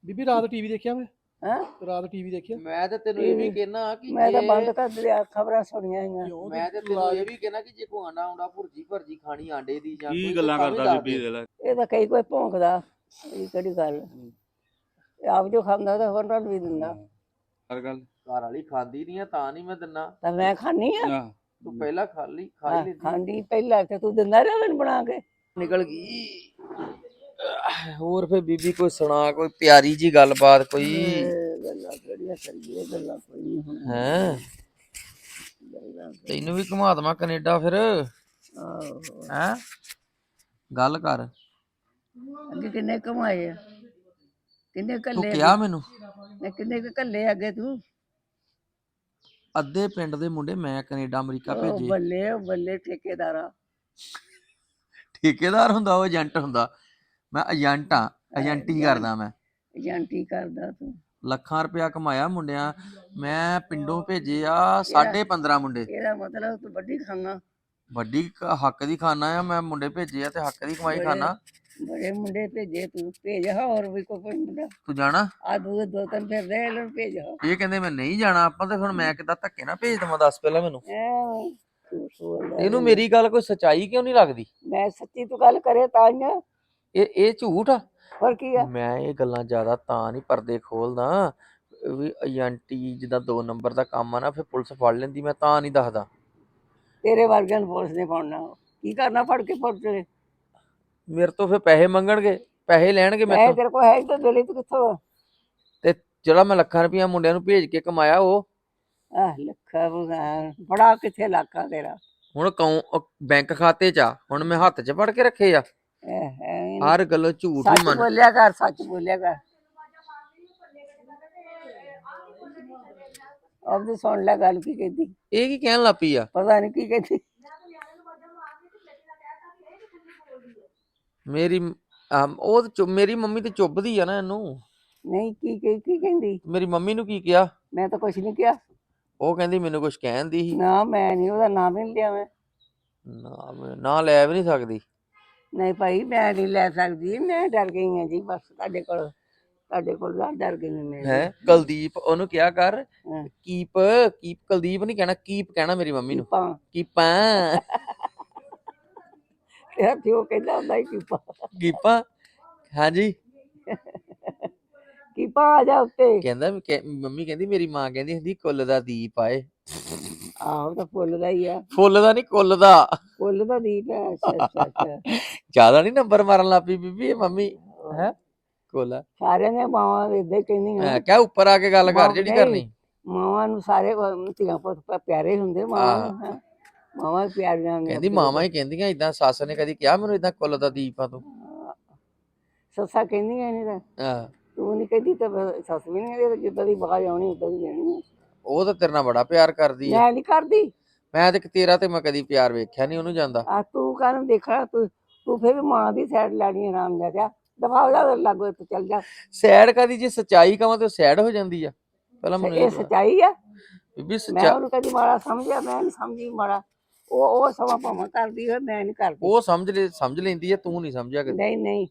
ਬੀਬੀ ਰਾਤ ਟੀਵੀ ਦੇਖਿਆ ਮੈਂ? ਹਾਂ? ਰਾਤ ਟੀਵੀ ਦੇਖਿਆ? ਮੈਂ ਤੇ ਤੈਨੂੰ ਇਹ ਵੀ ਕਹਿਣਾ ਕਿ ਮੈਂ ਤਾਂ ਜੇ- ਬੰਦ ਕਰ ਦਿਆ ਖਬਰਾਂ ਸੁਣੀਆਂ ਕਿਉਂ ਮੈਂ ਤੇ ਤੈਨੂੰ ਇਹ ਵੀ ਕਹਿਣਾ ਕਿ ਜੇ ਕੋ ਆਂਡਾ ਆਉਂਦਾ ਭੁਰਜੀ ਭਰਜੀ ਖਾਣੀ ਆਂਡੇ ਦੀ ਜਾਂ ਕੀ ਕੋਈ ਗੱਲਾਂ ਤਾਂ ਵੀ ਕਰਦਾ ਦੱਸ ਬੀਬੀ ਦੇ। ਲੈ। ਇਹ ਤਾਂ ਕਈ ਕੋਈ ਭੌਂਕਦਾ ਇਹ ਕਿਹੜੀ ਗੱਲ? ਇਹ ਆਪ ਜੋ ਖਾਂਦਾ ਤਾਂ ਹੋਰ ਨੂੰ ਵੀ ਦਿੰਦਾ। ਹਰ ਗੱਲ। ਘਰ ਵਾਲੀ ਖਾਂਦੀ ਨਹੀਂ ਆ ਤਾਂ ਨਹੀਂ ਮੈਂ ਦਿੰਨਾ। ਤਾਂ ਮੈਂ ਖਾਣੀ ਆ? ਆਹ, ਤੂੰ ਪਹਿਲਾਂ ਖਾ ਲਈ ਖਾ ਹੀ ਲਈ ਖਾਂਦੀ ਪਹਿਲਾਂ ਤੇ ਤੂੰ ਦਿੰਦਾ ਰਿਹਾ ਮੈਨੂੰ ਬਣਾ ਕੇ। ਨਿਕਲ ਗਈ। ਹੋਰ ਫੇ ਬੀਬੀ ਕੋਈ ਸੁਣਾ ਕੋਈ ਪਿਆਰੀ ਜੀ ਗੱਲਬਾਤ ਕੋਈ? ਗੱਲਾਂ ਕਿਹੜੀਆਂ ਕਰੀਏ ਗੱਲਾਂ ਕੋਈ ਨਹੀਂ ਹੁਣ। ਹੈ? ਤੈਨੂੰ ਵੀ ਘੁਮਾ ਦਵਾਂ ਕੈਨੇਡਾ ਫਿਰ। ਹੈ? ਗੱਲ ਕਰ। ਅੱਗੇ ਕਿੰਨੇ ਕਮਾਏ ਆ? ਕਿੰਨੇ ਤੂੰ ਕੱਲੇ ਕਿਹਾ ਮੈਨੂੰ। ਮੈਂ ਕਿੰਨੇ ਕੱਲੇ ਅੱਗੇ ਤੂੰ? ਅੱਧੇ ਪਿੰਡ ਦੇ ਮੁੰਡੇ ਮੈਂ ਕੈਨੇਡਾ ਅਮਰੀਕਾ ਭੇਜੇ। ਬੱਲੇ ਬੱਲੇ ਠੇਕੇਦਾਰਾ। ਠੇਕੇਦਾਰ ਹੁੰਦਾ ਉਹ ਏਜੰਟ ਹੁੰਦਾ। ਮੈਂ ਏਜੰਟ ਆ ਏਜੰਟੀ ਕਰਦਾ ਮੈਂ। ਏਜੰਟੀ ਕਰਦਾ ਤੂੰ। ਲੱਖਾਂ ਰੁਪਇਆ ਕਮਾਇਆ ਮੁੰਡਿਆਂ ਮੈਂ ਪਿੰਡੋਂ ਭੇਜੇ ਆ 15.5 ਮੁੰਡੇ। ਇਹਦਾ ਮਤਲਬ ਤੂੰ ਵੱਡੀ ਖਾਣਾ ਵੱਡੀ ਹੱਕ ਦੀ ਖਾਨਾ ਆ ਮੈਂ ਮੁੰਡੇ ਭੇਜੇ ਆ ਤੇ ਹੱਕ ਦੀ ਕਮਾਈ ਖਾਨਾ। ਬੜੇ ਮੁੰਡੇ ਭੇਜੇ ਤੂੰ ਭੇਜ ਹੋਰ ਵੀ ਕੋਈ ਮੁੰਡਾ। ਤੂੰ ਜਾਣਾ? ਆ ਦੋ ਦੋ ਤਿੰਨ ਫਿਰ ਦੇ ਲੈ ਭੇਜ ਇਹ ਕਹਿੰਦੇ ਮੈਂ ਨਹੀਂ ਜਾਣਾ ਆਪਾਂ ਤੇ ਹੁਣ ਮੈਂ ਕਿੱਦਾਂ ਧੱਕੇ ਨਾ ਭੇਜ ਦਵਾਂ ਦੱਸ ਪਹਿਲਾਂ ਮੈਨੂੰ। ਇਹਨੂੰ ਮੇਰੀ ਗੱਲ ਕੋਈ ਸਚਾਈ ਕਿਉਂ ਨਹੀਂ ਲੱਗਦੀ? ਮੈਂ ਸੱਚੀ ਤੂੰ ਗੱਲ ਕਰੇ ਤਾਂ ਹੀ। ਇਹ ਇਹ ਝੂਠ ਆ? ਹੋਰ ਕੀ ਆ? ਮੈਂ ਇਹ ਗੱਲਾਂ ਜ਼ਿਆਦਾ ਤਾਂ ਨਹੀਂ ਪਰਦੇ ਖੋਲਦਾ। ਵੀ ਏਜੰਟੀ ਜਿੱਦਾਂ ਦੋ ਨੰਬਰ ਦਾ ਕੰਮ ਆ ਨਾ ਫਿਰ ਪੁਲਿਸ ਫੜ ਲੈਂਦੀ ਮੈਂ ਤਾਂ ਨਹੀਂ ਦੱਸਦਾ। ਤੇਰੇ ਵਰਗਿਆਂ ਨੂੰ ਪੁਲਿਸ ਨੇ ਫੜਨਾ। ਕੀ ਕਰਨਾ ਫੜ ਕੇ ਪੁਲਿਸ ਨੇ ਮੇਰੇ ਤੋਂ ਫਿਰ ਪੈਸੇ ਮੰਗਣਗੇ ਪੈਸੇ ਲੈਣਗੇ ਮੈਂ ਤੇਰੇ ਕੋਲ ਹੈ ਤਾਂ ਦਿਲੀ ਤੂੰ ਕਿੱਥੋਂ? ਤੇ ਜਿਹੜਾ ਮੈਂ ਲੱਖਾਂ ਰੁਪਇਆ ਮੁੰਡਿਆਂ ਨੂੰ ਭੇਜ ਕੇ ਕਮਾਇਆ ਉਹ? ਆਹ ਲੱਖਾ ਬੁਗਾ ਬੜਾ ਕਿੱਥੇ ਲੱਖਾ ਤੇਰਾ। ਹੁਣ ਕੌਂ ਬੈਂਕ ਖਾਤੇ 'ਚ ਆ ਹੁਣ ਮੈਂ ਹੱਥ 'ਚ ਫੜ ਕੇ ਰੱਖੇ ਆ। ਹੈ ਹਰ ਗੱਲ ਝੂਠ ਹੀ ਸੱਚ ਮੰਨ ਬੋਲਿਆ ਕਰ ਸੱਚ ਬੋਲਿਆ ਕਰ। ਆਪਦੀ ਸੁਣ ਲੈ ਗੱਲ ਕੀ ਕਹਿੰਦੀ। ਇਹ ਕੀ ਕਹਿਣ ਲੱਪੀ ਆ? ਪਤਾ ਨਹੀਂ ਕੀ ਕਹਿੰਦੀ। ਮੇਰੀ ਉਹ ਚੁ- ਮੇਰੀ ਮੰਮੀ ਤੇ ਚੁੱਭਦੀ ਆ ਨਾ ਇਹਨੂੰ। ਨਹੀਂ ਕੀ ਕੀ ਕੀ ਕਹਿੰਦੀ? ਮੇਰੀ ਮੰਮੀ ਨੂੰ ਕੀ ਕਿਹਾ? ਮੈਂ ਤਾਂ ਕੁਛ ਨਹੀਂ ਕਿਹਾ। ਉਹ ਕਹਿੰਦੀ ਮੈਨੂੰ ਕੁਝ ਕਹਿੰਦੀ ਸੀ। ਨਾ ਮੈਂ ਨਹੀਂ ਉਹਦਾ ਨਾਮ ਹੀ ਨਹੀਂ ਲਿਆ ਮੈਂ। ਨਾ ਮੈਂ- ਨਾ ਲੈ ਵੀ ਨਹੀਂ ਸਕਦੀ। ਨਹੀਂ ਭਾਈ ਮੈਂ ਨਹੀਂ ਲੈ ਸਕਦੀ ਮੈਂ ਡਰ ਗਈ ਹਾਂ ਜੀ ਬਸ ਤੁਹਾਡੇ ਕੋਲ ਤੁਹਾਡੇ ਕੋਲ ਨਾ ਡਰ ਗਈ ਹਾਂ ਮੈਂ ਹੈ ਕੁਲਦੀਪ ਉਹਨੂੰ ਕਿਹਾ ਕਰ ਹਾਂ। ਕੀਪ ਕੀਪ ਕੁਲਦੀਪ ਨਹੀਂ ਕਹਿਣਾ ਕੀਪ ਕਹਿਣਾ ਮੇਰੀ ਮੰਮੀ ਨੂੰ। ਕੀਪਾਂ। ਕੀਪਾਂ। ਤੇਰਾ ਪਿਓ ਕਹਿੰਦਾ ਹੁੰਦਾ ਹੀ ਕੀਪਾਂ। ਕੀਪਾਂ? ਹਾਂਜੀ। ਕੀਪਾਂ ਆ ਜਾ ਉੱਤੇ। ਕਹਿੰਦਾ ਵੀ ਕਹਿ- ਮੰਮੀ ਕਹਿੰਦੀ ਮੇਰੀ ਮਾਂ ਕਹਿੰਦੀ ਹੁੰਦੀ ਕੁੱਲ ਦਾ ਦੀਪ ਆਏ ਆਹੋ ਤਾਂ ਫੁੱਲ ਦਾ ਹੀ ਆ। ਫੁੱਲ ਦਾ ਨਹੀਂ ਕੁੱਲ ਦਾ। ਫੁੱਲ ਦਾ ਦੀਪ ਹੈ ਅੱਛਾ ਅੱਛਾ ਅੱਛਾ। ਜ਼ਿਆਦਾ ਨਹੀਂ ਨੰਬਰ ਮਾਰਨ ਲੱਪੀ ਬੀਬੀ ਇਹ ਮੰਮੀ ਹੈ? ਕੁੱਲ। ਸਾਰਿਆਂ ਦੇ ਮਾਵਾਂ ਇਦਾਂ ਹੀ ਕਹਿੰਦੀਆਂ ਮੈਂ ਕਿਹਾ ਉੱਪਰ ਆ ਕੇ ਗੱਲ ਕਰ ਜਿਹੜੀ। ਕਰਨੀ। ਮਾਵਾਂ ਨੂੰ ਸਾਰੇ ਧੀਆਂ ਪੁੱਤ ਪ- ਪਿਆਰੇ ਹੁੰਦੇ ਮਾਵਾਂ ਨੂੰ ਹੈਂ। ਮਾਵਾਂ ਵੀ ਪਿਆਰੀਆਂ ਨੇ ਕਹਿੰਦੀ ਮਾਮਾ ਹੀ ਕਹਿੰਦੀਆਂ ਇਦਾਂ ਸੱਸ ਨੇ ਕਦੀ ਕਿਹਾ ਮੈਨੂੰ ਇਦਾਂ ਕੁੱਲ ਦਾ ਦੀਪ ਆ ਤੂੰ? ਸੱਸਾਂ ਕਹਿੰਦੀਆਂ ਨਹੀਂ ਤਾਂ। ਹਾਂ। ਤੂੰ ਨਹੀਂ ਕਹਿੰਦੀ ਤਾਂ ਫਿਰ ਸੱਸ ਵੀ ਨਹੀਂ ਜਿੱਦਾਂ ਦੀ ਬਾਜ ਆਉਣੀ ਉਦਾਂ ਦੀ ਜਾਣੀ ਉਹ ਤਾਂ ਤੇਰੇ ਨਾਲ ਬੜਾ ਪਿਆਰ ਕਰਦੀ ਆ। ਮੈਂ ਨਹੀਂ ਕਰਦੀ। ਮੈਂ ਤੇ ਤੇਰਾ ਤੇ ਮੈਂ ਕਦੀ ਪਿਆਰ ਵੇਖਿਆ ਨਹੀਂ ਉਹਨੂੰ ਜਾਂਦਾ। ਆ ਤੂੰ ਕਾਹਨੂੰ ਦੇਖਣਾ ਤੂੰ ਤੂੰ ਫਿਰ ਵੀ ਮਾਂ ਦੀ ਸਾਈਡ ਲੈਣੀ ਆਰਾਮ ਨਾਲ ਜਾ ਦਫਾ ਹੋ ਜਾ ਲੱਗੋ ਤੂੰ ਚੱਲ ਜਾ। ਸੈਡ ਕਦੀ ਜੇ ਸਚਾਈ ਕਵਾਂ ਤੇ ਸੈਡ ਹੋ ਜਾਂਦੀ ਆ। ਪਹਿਲਾਂ ਮੈਨੂੰ ਇਹ ਇਹ ਦੱਸ। ਸਚਾਈ ਆ? ਬੀਬੀ ਮੈਂ ਸੱਚਾ ਉਹਨੂੰ ਕਦੀ ਮਾੜਾ ਸਮਝਿਆ ਮੈਂ ਨਹੀਂ ਸਮਝੀ ਮਾੜਾ। ਉਹ ਉਹ ਸਮਾਂ ਭਾਵੇਂ ਕਰਦੀ ਹੋਏ ਮੈਂ ਨਹੀਂ ਕਰਦੀ। ਉਹ ਸਮਝ ਲੈ ਸਮਝ ਲੈਂਦੀ ਆ ਤੂੰ ਨਹੀਂ ਸਮਝਿਆ ਕਦੀ। ਨਹੀਂ ਨਹੀਂ